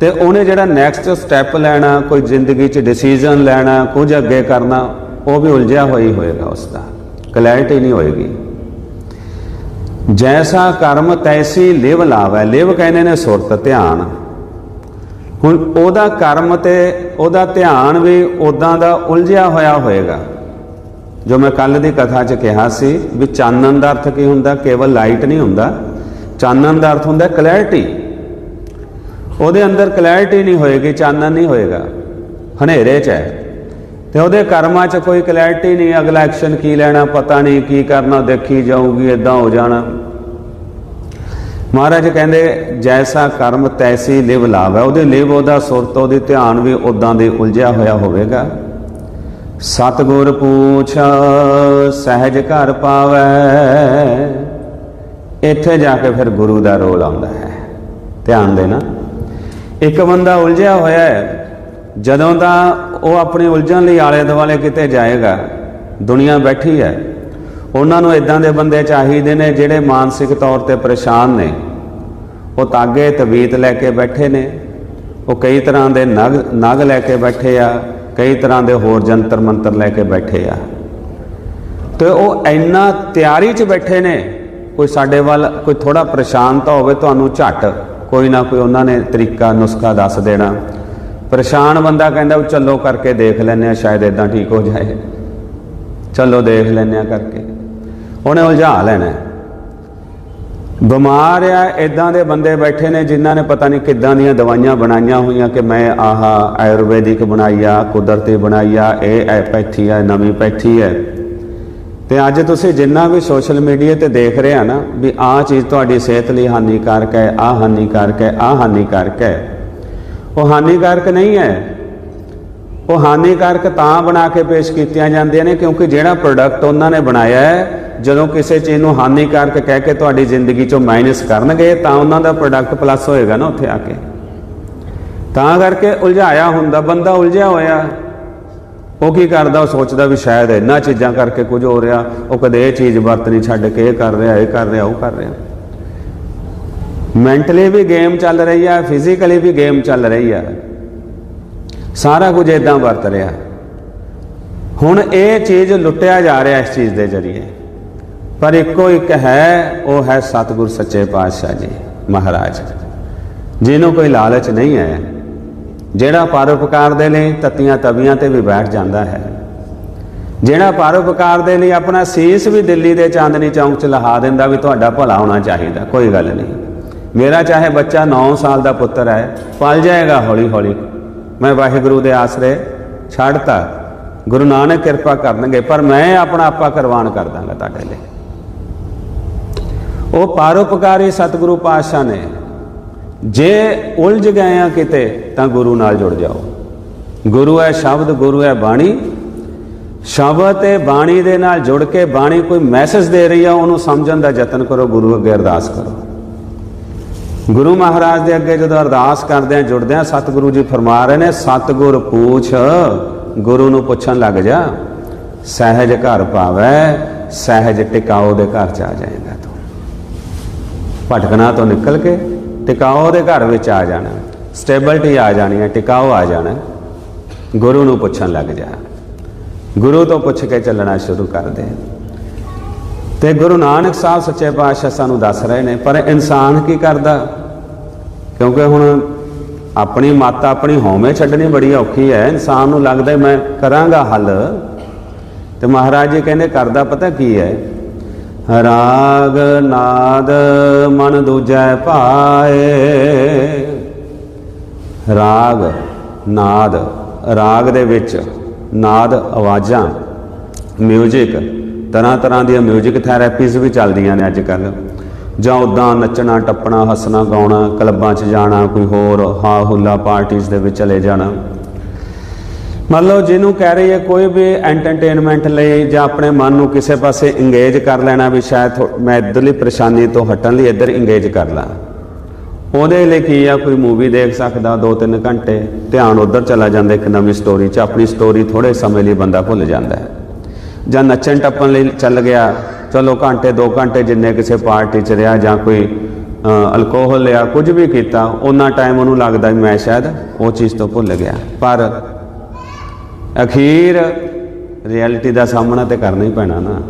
ਤੇ ਉਹਨੇ ਜਿਹੜਾ ਨੈਕਸਟ ਸਟੈਪ ਲੈਣਾ, ਕੋਈ ਜ਼ਿੰਦਗੀ 'ਚ ਡਿਸੀਜਨ ਲੈਣਾ, ਕੁਝ ਅੱਗੇ ਕਰਨਾ, ਉਹ ਵੀ ਉਲਝਿਆ ਹੋਈ ਹੋਏਗਾ ਉਸ ਦਾ ਕਲੈਰਿਟੀ ਨਹੀਂ ਹੋਏਗੀ। ਜੈਸਾ ਕਰਮ ਤੈਸੀ ਲਿਵ ਲਾਵੈ, ਲਿਵ ਕਹਿੰਦੇ ਨੇ ਸੁਰਤ, ਧਿਆਨ। ਹੁਣ ਉਹਦਾ ਕਰਮ ਤੇ ਉਹਦਾ ਧਿਆਨ ਵੀ ਉਦਾਂ ਦਾ ਉਲਝਿਆ ਹੋਇਆ ਹੋਏਗਾ। ਜੋ ਮੈਂ ਕੱਲ ਦੀ ਕਥਾ 'ਚ ਕਿਹਾ ਸੀ ਵੀ ਚਾਨਣ ਦਾ ਅਰਥ ਕੀ ਹੁੰਦਾ? ਕੇਵਲ ਲਾਈਟ ਨਹੀਂ ਹੁੰਦਾ। ਚਾਨਣ ਦਾ ਅਰਥ ਹੁੰਦਾ ਕਲੈਰਿਟੀ ਉਹਦੇ ਅੰਦਰ ਕਲੈਰਿਟੀ ਨਹੀਂ ਹੋਏਗੀ, ਚਾਨਣ ਨਹੀਂ ਹੋਏਗਾ। ਹਨੇਰੇ 'ਚ ਹੈ। ਤੇ ਉਹਦੇ ਕਰਮਾਂ 'ਚ ਕੋਈ ਕਲੈਰਿਟੀ ਨਹੀਂ, ਅਗਲਾ ਐਕਸ਼ਨ ਕੀ ਲੈਣਾ, ਪਤਾ ਨਹੀਂ ਕੀ ਕਰਨਾ, ਦੇਖੀ ਜਾਊਗੀ ਇਦਾਂ ਹੋ ਜਾਣਾ। ਮਹਾਰਾਜ ਕਹਿੰਦੇ, ਜੈਸਾ ਕਰਮ ਤੈਸੀ ਲਿਵ ਲਾਵ। ਉਹਦੇ ਲਿਵ, ਉਹਦਾ ਸੁਰਤ, ਉਹਦੇ ਧਿਆਨ ਵੀ ਉਦਾਂ ਦੇ ਉਲਝਿਆ ਹੋਇਆ ਹੋਵੇਗਾ। ਸਤਗੁਰ ਪੂਛ, ਸਹਿਜ ਘਰ ਪਾਵੈ। ਇੱਥੇ ਜਾ ਕੇ ਫਿਰ ਗੁਰੂ ਦਾ ਰੋਲ ਆਉਂਦਾ ਹੈ। ਧਿਆਨ ਦੇਣਾ। ਇੱਕ ਬੰਦਾ ਉਲਝਿਆ ਹੋਇਆ ਹੈ, ਜਦੋਂ ਤਾਂ ਉਹ ਆਪਣੀ ਉਲਝਣ ਲਈ ਆਲੇ ਦੁਆਲੇ ਕਿਤੇ ਜਾਏਗਾ, ਦੁਨੀਆ ਬੈਠੀ ਹੈ। ਉਹਨਾਂ ਨੂੰ ਇਦਾਂ ਦੇ ਬੰਦੇ ਚਾਹੀਦੇ ਨੇ ਜਿਹੜੇ ਮਾਨਸਿਕ ਤੌਰ ਤੇ ਪਰੇਸ਼ਾਨ ਨੇ। ਉਹ ਤਾਗੇ ਤਵੀਤ ਲੈ ਕੇ ਬੈਠੇ ਨੇ। ਉਹ ਕਈ ਤਰ੍ਹਾਂ ਦੇ ਨਗ ਨਗ ਲੈ ਕੇ ਬੈਠੇ ਆ, ਕਈ ਤਰ੍ਹਾਂ ਦੇ ਹੋਰ ਜੰਤਰ ਮੰਤਰ ਲੈ ਕੇ ਬੈਠੇ ਆ। ਤੇ ਉਹ ਇੰਨਾ ਤਿਆਰੀ 'ਚ ਬੈਠੇ ਨੇ, ਕੋਈ ਸਾਡੇ ਵੱਲ, ਕੋਈ ਥੋੜਾ ਪਰੇਸ਼ਾਨ ਤਾਂ ਹੋਵੇ, ਤੁਹਾਨੂੰ ਝੱਟ ਕੋਈ ਨਾ ਕੋਈ ਉਹਨਾਂ ਨੇ ਤਰੀਕਾ, ਨੁਸਖਾ ਦੱਸ ਦੇਣਾ। ਪਰੇਸ਼ਾਨ ਬੰਦਾ ਕਹਿੰਦਾ ਉਹ ਚੱਲੋ ਕਰਕੇ ਦੇਖ ਲੈਂਦੇ ਆ ਸ਼ਾਇਦ ਇਦਾਂ ਠੀਕ ਹੋ ਜਾਏ। ਚੱਲੋ ਦੇਖ ਲੈਂਦੇ ਆ ਕਰਕੇ। ਉਹਨੇ ਉਲਝਾ ਲੈਣਾ। ਬਿਮਾਰ ਆ ਇਦਾਂ ਦੇ ਬੰਦੇ ਬੈਠੇ ਨੇ ਜਿਨ੍ਹਾਂ ਨੇ ਪਤਾ ਨਹੀਂ ਕਿੱਦਾਂ ਦੀਆਂ ਦਵਾਈਆਂ ਬਣਾਈਆਂ ਹੋਈਆਂ ਕਿ ਮੈਂ ਆਹਾ ਆਯੁਰਵੈਦਿਕ ਬਣਾਈ ਆ, ਕੁਦਰਤੀ ਬਣਾਈ ਆ, ਇਹ ਐਪੈਥੀ ਆ ਨਵੀਂ ਪੈਥੀ ਹੈ ਤੇ ਅੱਜ ਤੁਸੀਂ ਜਿੰਨਾ ਵੀ ਸੋਸ਼ਲ ਮੀਡੀਆ ਤੇ ਦੇਖ ਰਹੇ ਆ ਨਾ, ਵੀ ਆਹ ਚੀਜ਼ ਤੁਹਾਡੀ ਸਿਹਤ ਲਈ ਹਾਨੀਕਾਰਕ ਹੈ, ਆਹ ਹਾਨੀਕਾਰਕ ਹੈ, ਆਹ ਹਾਨੀਕਾਰਕ ਹੈ। ਉਹ ਹਾਨੀਕਾਰਕ ਨਹੀਂ ਹੈ। ਉਹ ਹਾਨੀਕਾਰਕ ਤਾਂ ਬਣਾ ਕੇ ਪੇਸ਼ ਕੀਤੀਆਂ ਜਾਂਦੀਆਂ ਨੇ, ਕਿਉਂਕਿ ਜਿਹੜਾ ਪ੍ਰੋਡਕਟ ਉਹਨਾਂ ਨੇ ਬਣਾਇਆ ਹੈ, ਜਦੋਂ ਕਿਸੇ ਚੀਜ਼ ਨੂੰ ਹਾਨੀਕਾਰਕ ਕਹਿ ਕੇ ਤੁਹਾਡੀ ਜ਼ਿੰਦਗੀ ਚੋਂ ਮਾਈਨਸ ਕਰਨਗੇ, ਤਾਂ ਉਹਨਾਂ ਦਾ ਪ੍ਰੋਡਕਟ ਪਲੱਸ ਹੋਏਗਾ ਨਾ ਉੱਥੇ ਆ ਕੇ। ਤਾਂ ਕਰਕੇ ਉਲਝਾਇਆ ਹੁੰਦਾ, ਬੰਦਾ ਉਲਝਿਆ ਹੋਇਆ। ਉਹ ਕੀ ਕਰਦਾ? ਉਹ ਸੋਚਦਾ ਵੀ ਸ਼ਾਇਦ ਇਹਨਾਂ ਚੀਜ਼ਾਂ ਕਰਕੇ ਕੁਝ ਹੋ ਰਿਹਾ। ਉਹ ਕਦੇ ਇਹ ਚੀਜ਼ ਵਰਤਣੀ ਛੱਡ ਕੇ ਇਹ ਕਰ ਰਿਹਾ, ਇਹ ਕਰ ਰਿਹਾ, ਉਹ ਕਰ ਰਿਹਾ। ਮੈਂਟਲੀ ਵੀ ਗੇਮ ਚੱਲ ਰਹੀ ਆ ਫਿਜ਼ੀਕਲੀ ਵੀ ਗੇਮ ਚੱਲ ਰਹੀ ਆ। ਸਾਰਾ ਕੁਝ ਇਦਾਂ ਵਰਤ ਰਿਹਾ। ਹੁਣ ਇਹ ਚੀਜ਼ ਲੁੱਟਿਆ ਜਾ ਰਿਹਾ ਇਸ ਚੀਜ਼ ਦੇ ਜ਼ਰੀਏ। ਪਰ ਇੱਕੋ ਇੱਕ ਹੈ, ਉਹ ਹੈ ਸਤਿਗੁਰ ਸੱਚੇ ਪਾਤਸ਼ਾਹ ਜੀ, ਮਹਾਰਾਜ। ਜਿਹਨੂੰ ਕੋਈ ਲਾਲਚ ਨਹੀਂ ਹੈ। ਜਿਹੜਾ ਪਰਉਪਕਾਰ ਦੇ ਲਈ ਤਤੀਆਂ ਤਵੀਆਂ ਤੇ ਵੀ ਬੈਠ ਜਾਂਦਾ ਹੈ। ਜਿਹੜਾ ਪਰਉਪਕਾਰ ਦੇ ਲਈ ਆਪਣਾ ਸੀਸ ਵੀ ਦਿੱਲੀ ਦੇ ਚਾਂਦਨੀ ਚੌਂਕ 'ਚ ਲਹਾ ਦਿੰਦਾ ਵੀ ਤੁਹਾਡਾ ਭਲਾ ਹੋਣਾ ਚਾਹੀਦਾ, ਕੋਈ ਗੱਲ ਨਹੀਂ। ਮੇਰਾ ਚਾਹੇ ਬੱਚਾ 9 ਸਾਲ ਦਾ ਪੁੱਤਰ ਹੈ, ਪਲ ਜਾਏਗਾ ਹੌਲੀ ਹੌਲੀ ਮੈਂ ਵਾਹਿਗੁਰੂ ਦੇ ਆਸਰੇ ਛੱਡਤਾ। ਗੁਰੂ ਨਾਨਕ ਕਿਰਪਾ ਕਰਨਗੇ, ਪਰ ਮੈਂ ਆਪਣਾ ਆਪਾ ਕਰਵਾਨ ਕਰ ਦਾਂਗਾ ਤੁਹਾਡੇ ਲਈ। ਉਹ ਪਰਉਪਕਾਰੀ ਸਤਿਗੁਰੂ ਪਾਤਸ਼ਾਹ ਨੇ ਜੇ ਉਲਝ ਗਏ ਆ ਕਿਤੇ, ਤਾਂ ਗੁਰੂ ਨਾਲ ਜੁੜ ਜਾਓ। ਗੁਰੂ ਹੈ ਸ਼ਬਦ, ਗੁਰੂ ਹੈ ਬਾਣੀ। ਸ਼ਬਦ ਤੇ ਬਾਣੀ ਦੇ ਨਾਲ ਜੁੜ ਕੇ ਬਾਣੀ ਕੋਈ ਮੈਸੇਜ ਦੇ ਰਹੀ ਆ, ਉਹਨੂੰ ਸਮਝਣ ਦਾ ਯਤਨ ਕਰੋ, ਗੁਰੂ ਅੱਗੇ ਅਰਦਾਸ ਕਰੋ। ਗੁਰੂ ਮਹਾਰਾਜ ਦੇ ਅੱਗੇ ਜਦੋਂ ਅਰਦਾਸ ਕਰਦੇ ਆ, ਜੁੜਦੇ ਆ, ਸਤਿਗੁਰੂ ਜੀ ਫਰਮਾ ਰਹੇ ਨੇ, ਸਤਿਗੁਰ ਪੂਛ, ਗੁਰੂ ਨੂੰ ਪੁੱਛਣ ਲੱਗ ਜਾ। ਸਹਿਜ ਘਰ ਪਾਵੈ, ਸਹਿਜ ਟਿਕਾਓ ਦੇ ਘਰ ਚ ਆ ਜਾਏਗਾ ਤੂੰ। ਭਟਕਣਾ ਤੋਂ ਨਿਕਲ ਕੇ ਟਿਕਾਓ ਦੇ ਘਰ ਵਿੱਚ ਆ ਜਾਣਾ। ਸਟੇਬਿਲਟੀ ਆ ਜਾਣੀ ਹੈ, ਟਿਕਾਓ ਆ ਜਾਣਾ। ਗੁਰੂ ਨੂੰ ਪੁੱਛਣ ਲੱਗ ਜਾ। ਗੁਰੂ ਤੋਂ ਪੁੱਛ ਕੇ ਚੱਲਣਾ ਸ਼ੁਰੂ ਕਰ ਦੇ। ਤੇ ਗੁਰੂ ਨਾਨਕ ਸਾਹਿਬ ਸੱਚੇ ਪਾਤਸ਼ਾਹ ਸਾਨੂੰ ਦੱਸ ਰਹੇ ਨੇ, ਪਰ ਇਨਸਾਨ ਕੀ ਕਰਦਾ? ਕਿਉਂਕਿ ਹੁਣ ਆਪਣੀ ਮੱਤ ਆਪਣੀ ਹਉਮੈ ਛੱਡਣੀ ਬੜੀ ਔਖੀ ਹੈ। ਇਨਸਾਨ ਨੂੰ ਲੱਗਦਾ ਮੈਂ ਕਰਾਂਗਾ ਹੱਲ। ਤੇ ਮਹਾਰਾਜ ਜੀ ਕਹਿੰਦੇ, ਕਰਦਾ ਪਤਾ ਕੀ ਹੈ? ਰਾਗ ਨਾਦ ਮਨ ਦੂਜੈ ਭਾਏ ਰਾਗ ਨਾਦ, ਰਾਗ ਦੇ ਵਿੱਚ ਨਾਦ ਆਵਾਜ਼ਾਂ ਮਿਊਜ਼ਿਕ ਤਰ੍ਹਾਂ ਤਰ੍ਹਾਂ ਦੀਆਂ ਮਿਊਜ਼ਿਕ ਥੈਰੇਪੀਜ਼ ਵੀ ਚੱਲਦੀਆਂ ਨੇ ਅੱਜ ਕੱਲ ਜਾਂ ਉਦਾਂ ਨੱਚਣਾ, ਟੱਪਣਾ, ਹੱਸਣਾ, ਗਾਉਣਾ, ਕਲੱਬਾਂ 'ਚ ਜਾਣਾ, ਕੋਈ ਹੋਰ ਹਾ ਹੁੱਲਾ ਪਾਰਟੀਆਂ ਦੇ ਵਿੱਚ ਚਲੇ ਜਾਣਾ। ਮੰਨ ਲਓ ਜਿਹਨੂੰ ਕਹਿ ਰਹੀ ਹੈ ਕੋਈ ਵੀ ਐਂਟਰਟੇਨਮੈਂਟ ਲਈ ਜਾਂ ਆਪਣੇ ਮਨ ਨੂੰ ਕਿਸੇ ਪਾਸੇ ਇੰਗੇਜ ਕਰ ਲੈਣਾ ਵੀ ਸ਼ਾਇਦ ਥੋ- ਮੈਂ ਇੱਧਰਲੀ ਪਰੇਸ਼ਾਨੀ ਤੋਂ ਹਟਣ ਲਈ ਇੱਧਰ ਇੰਗੇਜ ਕਰ ਲਾਂ। ਉਹਦੇ ਲਈ ਕੀ ਆ? ਕੋਈ ਮੂਵੀ ਦੇਖ ਸਕਦਾ 2-3 ਘੰਟੇ, ਧਿਆਨ ਉਧਰ ਚਲਾ ਜਾਂਦਾ, ਇੱਕ ਨਵੀਂ ਸਟੋਰੀ 'ਚ ਆਪਣੀ ਸਟੋਰੀ ਥੋੜੇ ਸਮੇਂ ਲਈ ਬੰਦਾ ਭੁੱਲ ਜਾਂਦਾ ਹੈ। ਜਾਂ ਨੱਚਣ ਟੱਪਣ ਲਈ ਚੱਲ ਗਿਆ, ਚਲੋ ਘੰਟੇ 2 ਘੰਟੇ ਜਿੰਨੇ ਕਿਸੇ ਪਾਰਟੀ 'ਚ ਰਿਹਾ ਜਾਂ ਕੋਈ ਅਲਕੋਹਲ ਲਿਆ, ਕੁਝ ਵੀ ਕੀਤਾ, ਉਹਨਾਂ ਟਾਈਮ ਉਹਨੂੰ ਲੱਗਦਾ ਵੀ ਮੈਂ ਸ਼ਾਇਦ ਉਹ ਚੀਜ਼ ਤੋਂ ਭੁੱਲ ਗਿਆ। ਪਰ ਅਖੀਰ ਰਿਐਲਿਟੀ ਦਾ ਸਾਹਮਣਾ ਤੇ ਕਰਨਾ ਹੀ ਪੈਣਾ ਨਾ।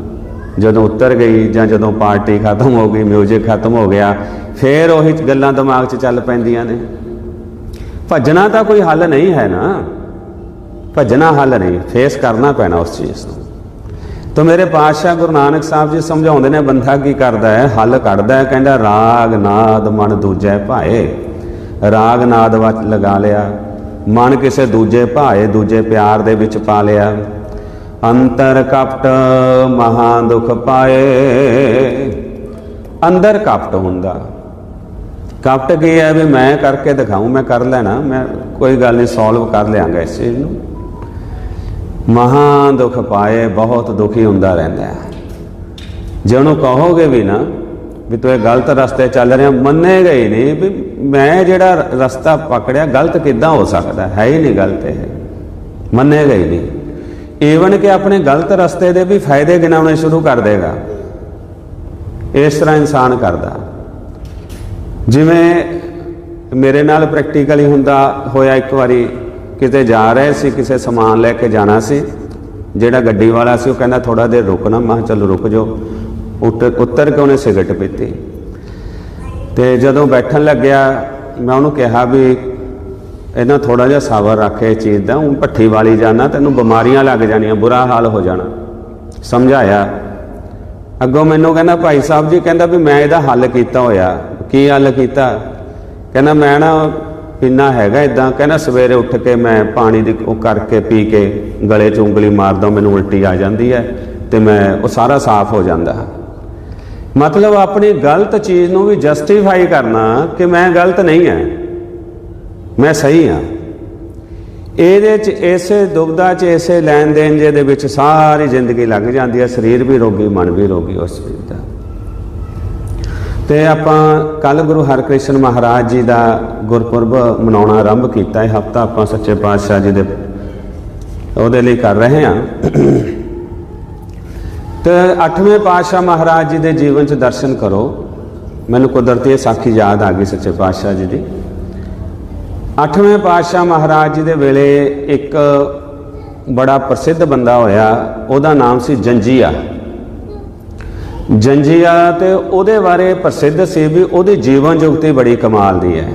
ਜਦੋਂ ਉੱਤਰ ਗਈ ਜਾਂ ਜਦੋਂ ਪਾਰਟੀ ਖਤਮ ਹੋ ਗਈ 뮤직 ਖਤਮ ਹੋ ਗਿਆ, ਫੇਰ ਉਹੀ ਗੱਲਾਂ ਦਿਮਾਗ 'ਚ ਚੱਲ ਪੈਂਦੀਆਂ ਨੇ। ਭੱਜਣਾ ਤਾਂ ਕੋਈ ਹੱਲ ਨਹੀਂ ਹੈ ਨਾ। ਭੱਜਣਾ ਹੱਲ ਨਹੀਂ ਫੇਸ ਕਰਨਾ ਪੈਣਾ ਉਸ ਚੀਜ਼ ਨੂੰ। ਤਾਂ ਮੇਰੇ ਪਾਤਸ਼ਾਹ ਗੁਰੂ ਨਾਨਕ ਸਾਹਿਬ ਜੀ ਸਮਝਾਉਂਦੇ ਨੇ, ਬੰਦਾ ਕੀ ਕਰਦਾ ਹੈ? ਹੱਲ ਕੱਢਦਾ ਹੈ, ਕਹਿੰਦਾ ਰਾਗ ਨਾਦ ਮਨ ਦੂਜੈ ਭਾਏ। ਰਾਗ ਨਾਦ ਵਿੱਚ ਲਗਾ ਲਿਆ। ਮਨ ਕਿਸੇ ਦੂਜੇ ਭਾਏ ਦੂਜੇ ਪਿਆਰ ਦੇ ਵਿੱਚ ਪਾ ਲਿਆ। ਅੰਤਰ ਕਪਟ ਮਹਾ ਦੁਖ ਪਾਏ। ਅੰਦਰ ਕਪਟ ਹੁੰਦਾ। ਕਪਟ ਕੀ ਹੈ ਵੀ ਮੈਂ ਕਰਕੇ ਦਿਖਾਉਂ, ਮੈਂ ਕਰ ਲੈਣਾ, ਮੈਂ ਕੋਈ ਗੱਲ ਨਹੀਂ ਸੋਲਵ ਕਰ ਲਿਆਂਗਾ ਇਸ ਚੀਜ਼ ਨੂੰ। ਮਹਾ ਦੁਖ ਪਾਏ, ਬਹੁਤ ਦੁਖੀ ਹੁੰਦਾ ਰਹਿੰਦਾ ਹੈ। ਜੇ ਉਹਨੂੰ ਕਹੋਗੇ ਵੀ ਨਾ ਵੀ ਤੂੰ ਇਹ ਗਲਤ ਰਸਤੇ ਚੱਲ ਰਿਹਾ, ਮੰਨੇ ਗਏ ਨਹੀਂ ਵੀ ਮੈਂ ਜਿਹੜਾ ਰਸਤਾ ਪਕੜਿਆ, ਗਲਤ ਕਿੱਦਾਂ ਹੋ ਸਕਦਾ? ਹੈ ਹੀ ਨਹੀਂ ਗਲਤ ਇਹ। ਮੰਨੇ ਗਏ ਨਹੀਂ ਈਵਨ ਕਿ ਆਪਣੇ ਗਲਤ ਰਸਤੇ ਦੇ ਵੀ ਫਾਇਦੇ ਗਿਣਾਉਣੇ ਸ਼ੁਰੂ ਕਰ ਦੇਗਾ। ਇਸ ਤਰ੍ਹਾਂ ਇਨਸਾਨ ਕਰਦਾ। ਜਿਵੇਂ ਮੇਰੇ ਨਾਲ ਪ੍ਰੈਕਟੀਕਲੀ ਹੁੰਦਾ ਹੋਇਆ ਇੱਕ ਵਾਰੀ, ਕਿਤੇ ਜਾ ਰਹੇ ਸੀ, ਕਿਸੇ ਸਮਾਨ ਲੈ ਕੇ ਜਾਣਾ ਸੀ, ਜਿਹੜਾ ਗੱਡੀ ਵਾਲਾ ਸੀ, ਉਹ ਕਹਿੰਦਾ ਥੋੜਾ ਦੇਰ ਰੁਕਣਾ। ਮੈਂ ਚਲੋ ਰੁਕ ਜਾਓ। ਉੱਤਰ ਉੱਤਰ ਕੇ ਉਹਨੇ ਸਿਗਰਟ ਪੀਤੀ? ਤੇ ਜਦੋਂ ਬੈਠਣ ਲੱਗਿਆ, ਮੈਂ ਉਹਨੂੰ ਕਿਹਾ ਵੀ ਇਹਨਾਂ ਥੋੜਾ ਜਿਹਾ ਸਾਵਰ ਰੱਖ ਇਹ ਚੀਜ਼ ਦਾ, ਉਹ ਭੱਠੀ ਵਾਲੀ ਜਾਣਾ, ਤੈਨੂੰ ਬਿਮਾਰੀਆਂ ਲੱਗ ਜਾਣੀਆਂ, ਬੁਰਾ ਹਾਲ ਹੋ ਜਾਣਾ। ਸਮਝਾਇਆ। ਅੱਗੋਂ ਮੈਨੂੰ ਕਹਿੰਦਾ, ਭਾਈ ਸਾਹਿਬ ਜੀ ਕਹਿੰਦਾ ਵੀ ਮੈਂ ਇਹਦਾ ਹੱਲ ਕੀਤਾ ਹੋਇਆ। ਕੀ ਹੱਲ ਕੀਤਾ? ਕਹਿੰਦਾ, ਮੈਂ ਨਾ ਪੀਣਾ ਹੈਗਾ ਇਦਾਂ ਕਹਿੰਦਾ, ਸਵੇਰੇ ਉੱਠ ਕੇ ਮੈਂ ਪਾਣੀ ਦੀ ਉਹ ਕਰਕੇ ਪੀ ਕੇ ਗਲੇ 'ਚ ਉਂਗਲੀ ਮਾਰਦਾ ਮੈਨੂੰ ਉਲਟੀ ਆ ਜਾਂਦੀ ਹੈ ਤੇ ਮੈਂ, ਉਹ ਸਾਰਾ ਸਾਫ਼ ਹੋ ਜਾਂਦਾ। ਮਤਲਬ ਆਪਣੀ ਗਲਤ ਚੀਜ਼ ਨੂੰ ਵੀ ਜਸਟੀਫਾਈ ਕਰਨਾ ਕਿ ਮੈਂ ਗਲਤ ਨਹੀਂ ਹਾਂ। ਮੈਂ ਸਹੀ ਹਾਂ। ਇਹਦੇ ਚ ਇਸੇ ਦੁਬਦਾ ਚ ਇਸੇ ਲੈਣ ਦੇਣ ਜੇ ਵਿੱਚ ਸਾਰੀ ਜ਼ਿੰਦਗੀ ਲੱਗ ਜਾਂਦੀ ਹੈ ਸਰੀਰ ਵੀ ਰੋਗੀ, ਮਨ ਵੀ ਰੋਗੀ ਉਸ ਚੀਜ਼ ਦਾ। ਤੇ ਆਪਾਂ ਕੱਲ ਗੁਰੂ ਹਰਕ੍ਰਿਸ਼ਨ ਮਹਾਰਾਜ ਜੀ ਦਾ ਗੁਰਪੁਰਬ ਮਨਾਉਣਾ ਆਰੰਭ ਕੀਤਾ। ਇਹ ਹਫਤਾ ਆਪਾਂ ਸੱਚੇ ਪਾਤਸ਼ਾਹ ਜੀ ਦੇ ਉਹਦੇ ਲਈ ਕਰ ਰਹੇ ਹਾਂ। ਤੇ 8ਵੇਂ ਪਾਤਸ਼ਾਹ ਮਹਾਰਾਜ ਜੀ ਦੇ ਜੀਵਨ ਚ ਦਰਸ਼ਨ ਕਰੋ। ਮੈਨੂੰ ਕੁਦਰਤੀ ਇਹ ਸਾਖੀ ਯਾਦ ਆ ਗਈ ਸੱਚੇ ਪਾਤਸ਼ਾਹ ਜੀ ਦੀ। 8ਵੇਂ ਪਾਤਸ਼ਾਹ ਮਹਾਰਾਜ ਜੀ ਦੇ ਵੇਲੇ ਇੱਕ ਬੜਾ ਪ੍ਰਸਿੱਧ ਬੰਦਾ ਹੋਇਆ, ਉਹਦਾ ਨਾਮ ਸੀ ਜੰਜੀਆ। ਜੰਜੀਆ ਤੇ ਉਹਦੇ ਬਾਰੇ ਪ੍ਰਸਿੱਧ ਸੀ ਵੀ ਉਹਦੀ ਜੀਵਨ ਜੁਗਤੀ ਬੜੀ ਕਮਾਲ ਦੀ ਹੈ।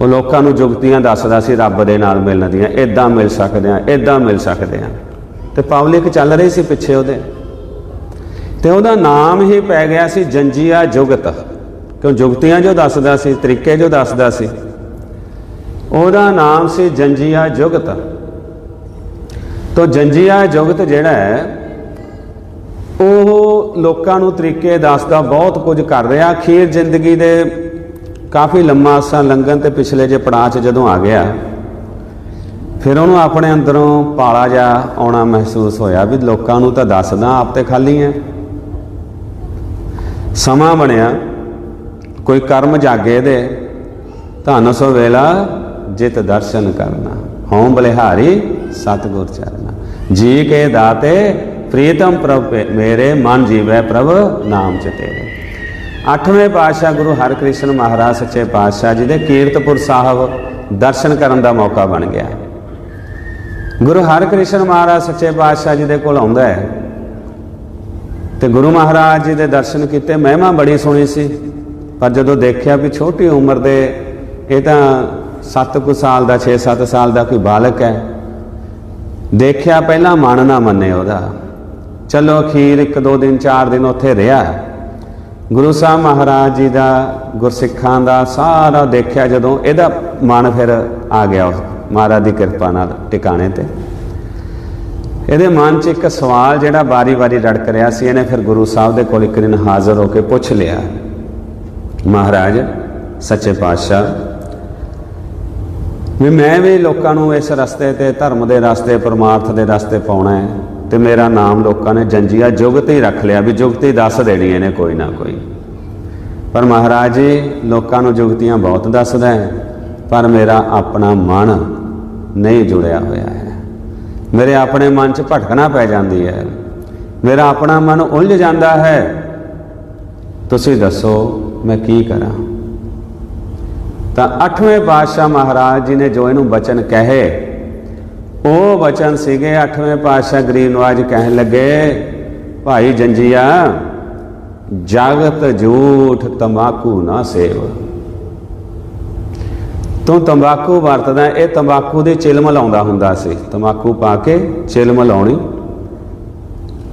ਉਹ ਲੋਕਾਂ ਨੂੰ ਜੁਗਤੀਆਂ ਦੱਸਦਾ ਸੀ, ਰੱਬ ਦੇ ਨਾਲ ਮਿਲਣ ਦੀਆਂ ਇਦਾਂ ਮਿਲ ਸਕਦੇ ਆ ਇਦਾਂ ਮਿਲ ਸਕਦੇ ਆ। ਤੇ ਪਬਲਿਕ ਚੱਲ ਰਹੀ ਸੀ ਪਿੱਛੇ ਉਹਦੇ। ਤੇ ਉਹਦਾ ਨਾਮ ਹੀ ਪੈ ਗਿਆ ਸੀ ਜੰਜੀਆ ਜੁਗਤ। ਕਿਉਂ ਜੁਗਤੀਆਂ ਜੋ ਦੱਸਦਾ ਸੀ, ਤਰੀਕੇ ਜੋ ਦੱਸਦਾ ਸੀ। ਉਹਦਾ ਨਾਮ ਸੀ ਜੰਜੀਆ ਜੁਗਤ। ਤੋਂ ਜੰਜੀਆ ਜੁਗਤ ਜਿਹੜਾ ਹੈ, ਉਹ ਲੋਕਾਂ ਨੂੰ ਤਰੀਕੇ ਦੱਸਦਾ, ਬਹੁਤ ਕੁਝ ਕਰ ਰਿਹਾ। ਅਖੀਰ ਜ਼ਿੰਦਗੀ ਦੇ ਕਾਫੀ ਲੰਮਾ ਅਰਸਾ ਲੰਘਣ ਤੇ ਪਿਛਲੇ ਜੇ ਪੜਾਅ 'ਚ ਜਦੋਂ ਆ ਗਿਆ ਫਿਰ ਉਹਨੂੰ ਆਪਣੇ ਅੰਦਰੋਂ ਪਾਲਾ ਜਾ ਆਉਣਾ ਮਹਿਸੂਸ ਹੋਇਆ ਵੀ ਲੋਕਾਂ ਨੂੰ ਤਾਂ ਦੱਸਦਾ, ਆਪ ਤੇ ਖਾਲੀ ਹੈ ਸਮਾਂ ਬਣਿਆ, ਕੋਈ ਕਰਮ ਜਾਗੇ ਦੇ, ਧਨ ਸੋ ਵੇਲਾ ਜਿਤ ਦਰਸ਼ਨ ਕਰਨਾ। ਹਉ ਬਲਿਹਾਰੀ ਸਤਗੁਰ ਚਰਨਾ। ਜੀ ਕੇ ਦਾਤੇ, ਪ੍ਰੀਤਮ ਪ੍ਰਭ ਮੇਰੇ, ਮਨ ਜੀਵੈ ਪ੍ਰਭ, ਨਾਮ ਚ ਤੇਰੇ। ਅੱਠਵੇਂ ਪਾਤਸ਼ਾਹ ਗੁਰੂ ਹਰਕ੍ਰਿਸ਼ਨ ਮਹਾਰਾਜ ਸੱਚੇ ਪਾਤਸ਼ਾਹ ਜੀ ਦੇ ਕੀਰਤਪੁਰ ਸਾਹਿਬ ਦਰਸ਼ਨ ਕਰਨ ਦਾ ਮੌਕਾ ਬਣ ਗਿਆ। ਗੁਰੂ ਹਰਕ੍ਰਿਸ਼ਨ ਮਹਾਰਾਜ ਸੱਚੇ ਪਾਤਸ਼ਾਹ ਜੀ ਦੇ ਕੋਲ ਆਉਂਦਾ ਹੈ ਤੇ ਗੁਰੂ ਮਹਾਰਾਜ ਜੀ ਦੇ ਦਰਸ਼ਨ ਕੀਤੇ, ਮਹਿਮਾ ਬੜੀ ਸੋਹਣੀ ਸੀ, ਪਰ ਜਦੋਂ ਦੇਖਿਆ ਵੀ ਛੋਟੀ ਉਮਰ ਦੇ, ਇਹ ਤਾਂ 7 ਕੁ ਸਾਲ ਦਾ 6-7 ਸਾਲ ਦਾ ਕੋਈ ਬਾਲਕ ਹੈ, ਦੇਖਿਆ ਪਹਿਲਾਂ ਮਨ ਨਾ ਮੰਨੇ ਉਹਦਾ, ਚਲੋ ਅਖੀਰ ਇੱਕ ਦੋ ਦਿਨ, ਚਾਰ ਦਿਨ ਉੱਥੇ ਰਿਹਾ, ਗੁਰੂ ਸਾਹਿਬ ਮਹਾਰਾਜ ਜੀ ਦਾ ਗੁਰਸਿੱਖਾਂ ਦਾ ਸਾਰਾ ਦੇਖਿਆ ਜਦੋਂ ਇਹਦਾ ਮਨ ਫਿਰ ਆ ਗਿਆ ਉਸ ਮਹਾਰਾਜ ਦੀ ਕਿਰਪਾ ਨਾਲ ਟਿਕਾਣੇ ਤੇ। ਇਹਦੇ ਮਨ 'ਚ ਇੱਕ ਸਵਾਲ ਜਿਹੜਾ ਬਾਰੀ-ਬਾਰੀ ਰੜਕ ਰਿਹਾ ਸੀ, ਇਹਨੇ ਫਿਰ ਗੁਰੂ ਸਾਹਿਬ ਦੇ ਕੋਲ ਇੱਕ ਦਿਨ ਹਾਜ਼ਰ ਹੋ ਕੇ ਪੁੱਛ ਲਿਆ, ਮਹਾਰਾਜ, ਸੱਚੇ ਪਾਤਸ਼ਾਹ, ਵੀ ਮੈਂ ਵੀ ਲੋਕਾਂ ਨੂੰ ਇਸ ਰਸਤੇ ਤੇ, ਧਰਮ ਦੇ ਰਸਤੇ, ਪਰਮਾਰਥ ਦੇ ਰਸਤੇ ਪਾਉਣਾ ਹੈ ਤੇ ਮੇਰਾ ਨਾਮ ਲੋਕਾਂ ਨੇ ਜੰਜੀਆ ਜੁਗਤ ਹੀ ਰੱਖ ਲਿਆ ਵੀ ਜੁਗਤੀ ਦੱਸ ਦੇਣੀ ਇਹਨੇ ਕੋਈ ਨਾ ਕੋਈ। ਪਰ ਮਹਾਰਾਜ ਜੀ, ਲੋਕਾਂ ਨੂੰ ਜੁਗਤੀਆਂ ਬਹੁਤ ਦੱਸਦਾ ਹੈ, ਪਰ ਮੇਰਾ ਆਪਣਾ ਮਨ ਨਹੀਂ ਜੁੜਿਆ ਹੋਇਆ ਹੈ। ਮੇਰੇ ਆਪਣੇ ਮਨ 'ਚ ਭਟਕਣਾ ਪੈ ਜਾਂਦੀ ਹੈ। ਮੇਰਾ ਆਪਣਾ ਮਨ ਉਲਝ ਜਾਂਦਾ ਹੈ। ਤੁਸੀਂ ਦੱਸੋ, ਮੈਂ ਕੀ ਕਰਾਂ? ਤਾਂ ਅੱਠਵੇਂ ਪਾਤਸ਼ਾਹ ਮਹਾਰਾਜ ਜੀ ਨੇ ਜੋ ਇਹਨੂੰ ਬਚਨ ਕਹੇ, ਉਹ ਬਚਨ ਸੀਗੇ ਅੱਠਵੇਂ ਪਾਤਸ਼ਾਹ ਗਰੀਬ ਨਵਾਜ ਕਹਿਣ ਲੱਗੇ, ਭਾਈ ਜੰਜੀਆ, ਜਾਗਤ ਝੂਠ ਤਮਾਕੂ ਨਾ ਸੇਵ। ਤੂੰ ਤੰਬਾਕੂ ਵਰਤਦਾ ਇਹ ਤੰਬਾਕੂ ਦੀ ਚਿਲਮ ਲਾਉਂਦਾ ਹੁੰਦਾ ਸੀ। ਤੰਬਾਕੂ ਪਾ ਕੇ ਚਿਲਮ ਲਾਉਣੀ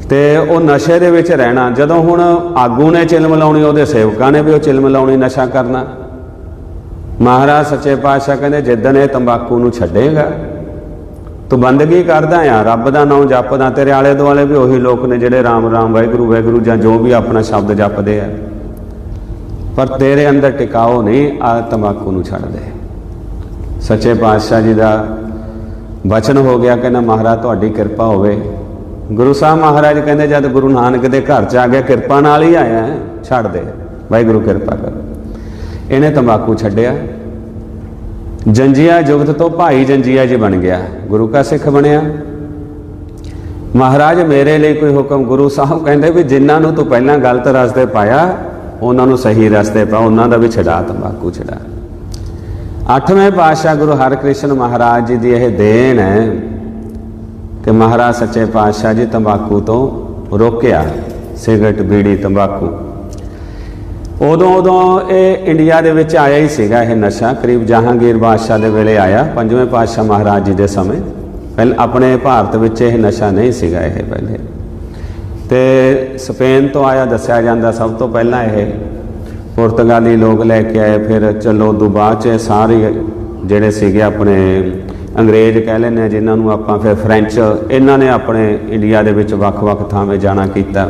ਤੇ ਉਹ ਨਸ਼ੇ ਦੇ ਵਿੱਚ ਰਹਿਣਾ। ਜਦੋਂ ਹੁਣ ਆਗੂ ਨੇ ਚਿਲਮ ਲਾਉਣੀ ਉਹਦੇ ਸੇਵਕਾਂ ਨੇ ਵੀ ਉਹ ਚਿਲਮ ਲਾਉਣੀ ਨਸ਼ਾ ਕਰਨਾ। ਮਹਾਰਾਜ ਸੱਚੇ ਪਾਤਸ਼ਾਹ ਕਹਿੰਦੇ, ਜਿੱਦਣ ਇਹ ਤੰਬਾਕੂ ਨੂੰ ਛੱਡੇਗਾ, ਤੂੰ ਬੰਦਗੀ ਕਰਦਾ ਆ, ਰੱਬ ਦਾ ਨਾਮ ਜਪਦਾ, ਤੇਰੇ ਆਲੇ ਦੁਆਲੇ ਵੀ ਉਹੀ ਲੋਕ ਨੇ ਜਿਹੜੇ ਰਾਮ ਰਾਮ ਵਾਹਿਗੁਰੂ ਵਾਹਿਗੁਰੂ ਜਾਂ ਜੋ ਵੀ ਆਪਣਾ ਸ਼ਬਦ ਜਪਦੇ ਆ। ਪਰ ਤੇਰੇ ਅੰਦਰ ਟਿਕਾਓ ਨਹੀਂ ਆ ਤੰਬਾਕੂ ਨੂੰ ਛੱਡ ਦੇ ਸੱਚੇ ਪਾਤਸ਼ਾਹ ਜੀ ਦਾ ਬਚਨ ਹੋ ਗਿਆ ਕਹਿੰਦਾ ਮਹਾਰਾਜ, ਤੁਹਾਡੀ ਕਿਰਪਾ ਹੋਵੇ। ਗੁਰੂ ਸਾਹਿਬ ਮਹਾਰਾਜ ਕਹਿੰਦੇ, ਜਦ ਗੁਰੂ ਨਾਨਕ ਦੇ ਘਰ ਚ ਆ ਗਿਆ, ਕਿਰਪਾ ਨਾਲ ਹੀ ਆਇਆ ਛੱਡ ਦੇ। ਵਾਹਿਗੁਰੂ ਕਿਰਪਾ ਕਰ। ਇਹਨੇ ਤੰਬਾਕੂ ਛੱਡਿਆ। ਜੰਜੀਆ ਜੁਗਤ ਤੋਂ ਭਾਈ ਜੰਜੀਆ ਜੀ ਬਣ ਗਿਆ। ਗੁਰੂ ਕਾ ਸਿੱਖ ਬਣਿਆ। ਮਹਾਰਾਜ ਮੇਰੇ ਲਈ ਕੋਈ ਹੁਕਮ, ਗੁਰੂ ਸਾਹਿਬ ਕਹਿੰਦੇ ਵੀ ਜਿਨ੍ਹਾਂ ਨੂੰ ਤੂੰ ਪਹਿਲਾਂ ਗਲਤ ਰਸਤੇ ਪਾਇਆ, ਉਹਨਾਂ ਨੂੰ ਸਹੀ ਰਸਤੇ ਪਾ, ਉਹਨਾਂ ਦਾ ਵੀ ਛਡਾ, ਤੰਬਾਕੂ ਛਡਾ। ਅੱਠਵੇਂ ਪਾਤਸ਼ਾਹ ਗੁਰੂ ਹਰਿਕ੍ਰਿਸ਼ਨ ਮਹਾਰਾਜ ਜੀ ਦੀ ਇਹ ਦੇਣ ਹੈ ਕਿ ਮਹਾਰਾਜ ਸੱਚੇ ਪਾਤਸ਼ਾਹ ਜੀ ਤੰਬਾਕੂ ਤੋਂ ਰੋਕਿਆ, ਸਿਗਰਟ, ਬੀੜੀ, ਤੰਬਾਕੂ। ਉਦੋਂ ਉਦੋਂ ਇਹ ਇੰਡੀਆ ਦੇ ਵਿੱਚ ਆਇਆ ਹੀ ਸੀਗਾ ਇਹ ਨਸ਼ਾ। ਕਰੀਬ ਜਹਾਂਗੀਰ ਬਾਦਸ਼ਾਹ ਦੇ ਵੇਲੇ ਆਇਆ, ਪੰਜਵੇਂ ਪਾਤਸ਼ਾਹ ਮਹਾਰਾਜ ਜੀ ਦੇ ਸਮੇਂ। ਪਹਿਲ ਆਪਣੇ ਭਾਰਤ ਵਿੱਚ ਇਹ ਨਸ਼ਾ ਨਹੀਂ ਸੀਗਾ ਇਹ ਪਹਿਲੇ। ਤੇ ਸਪੇਨ ਤੋਂ ਆਇਆ, ਦੱਸਿਆ ਜਾਂਦਾ ਸਭ ਤੋਂ ਪਹਿਲਾਂ ਇਹ ਪੁਰਤਗਾਲੀ ਲੋਕ ਲੈ ਕੇ ਆਏ, ਫਿਰ ਚਲੋ ਦੁਬਾਰਾ ਚ ਸਾਰੇ ਜਿਹੜੇ ਸੀਗੇ ਆਪਣੇ ਅੰਗਰੇਜ਼ ਕਹਿ ਲੈਂਦੇ ਆ, ਜਿਨ੍ਹਾਂ ਨੂੰ ਆਪਾਂ ਫਿਰ ਫ੍ਰੈਂਚ ਇਹਨਾਂ ਨੇ ਆਪਣੇ ਇੰਡੀਆ ਦੇ ਵਿੱਚ ਵੱਖ-ਵੱਖ ਥਾਵੇਂ ਜਾਣਾ ਕੀਤਾ।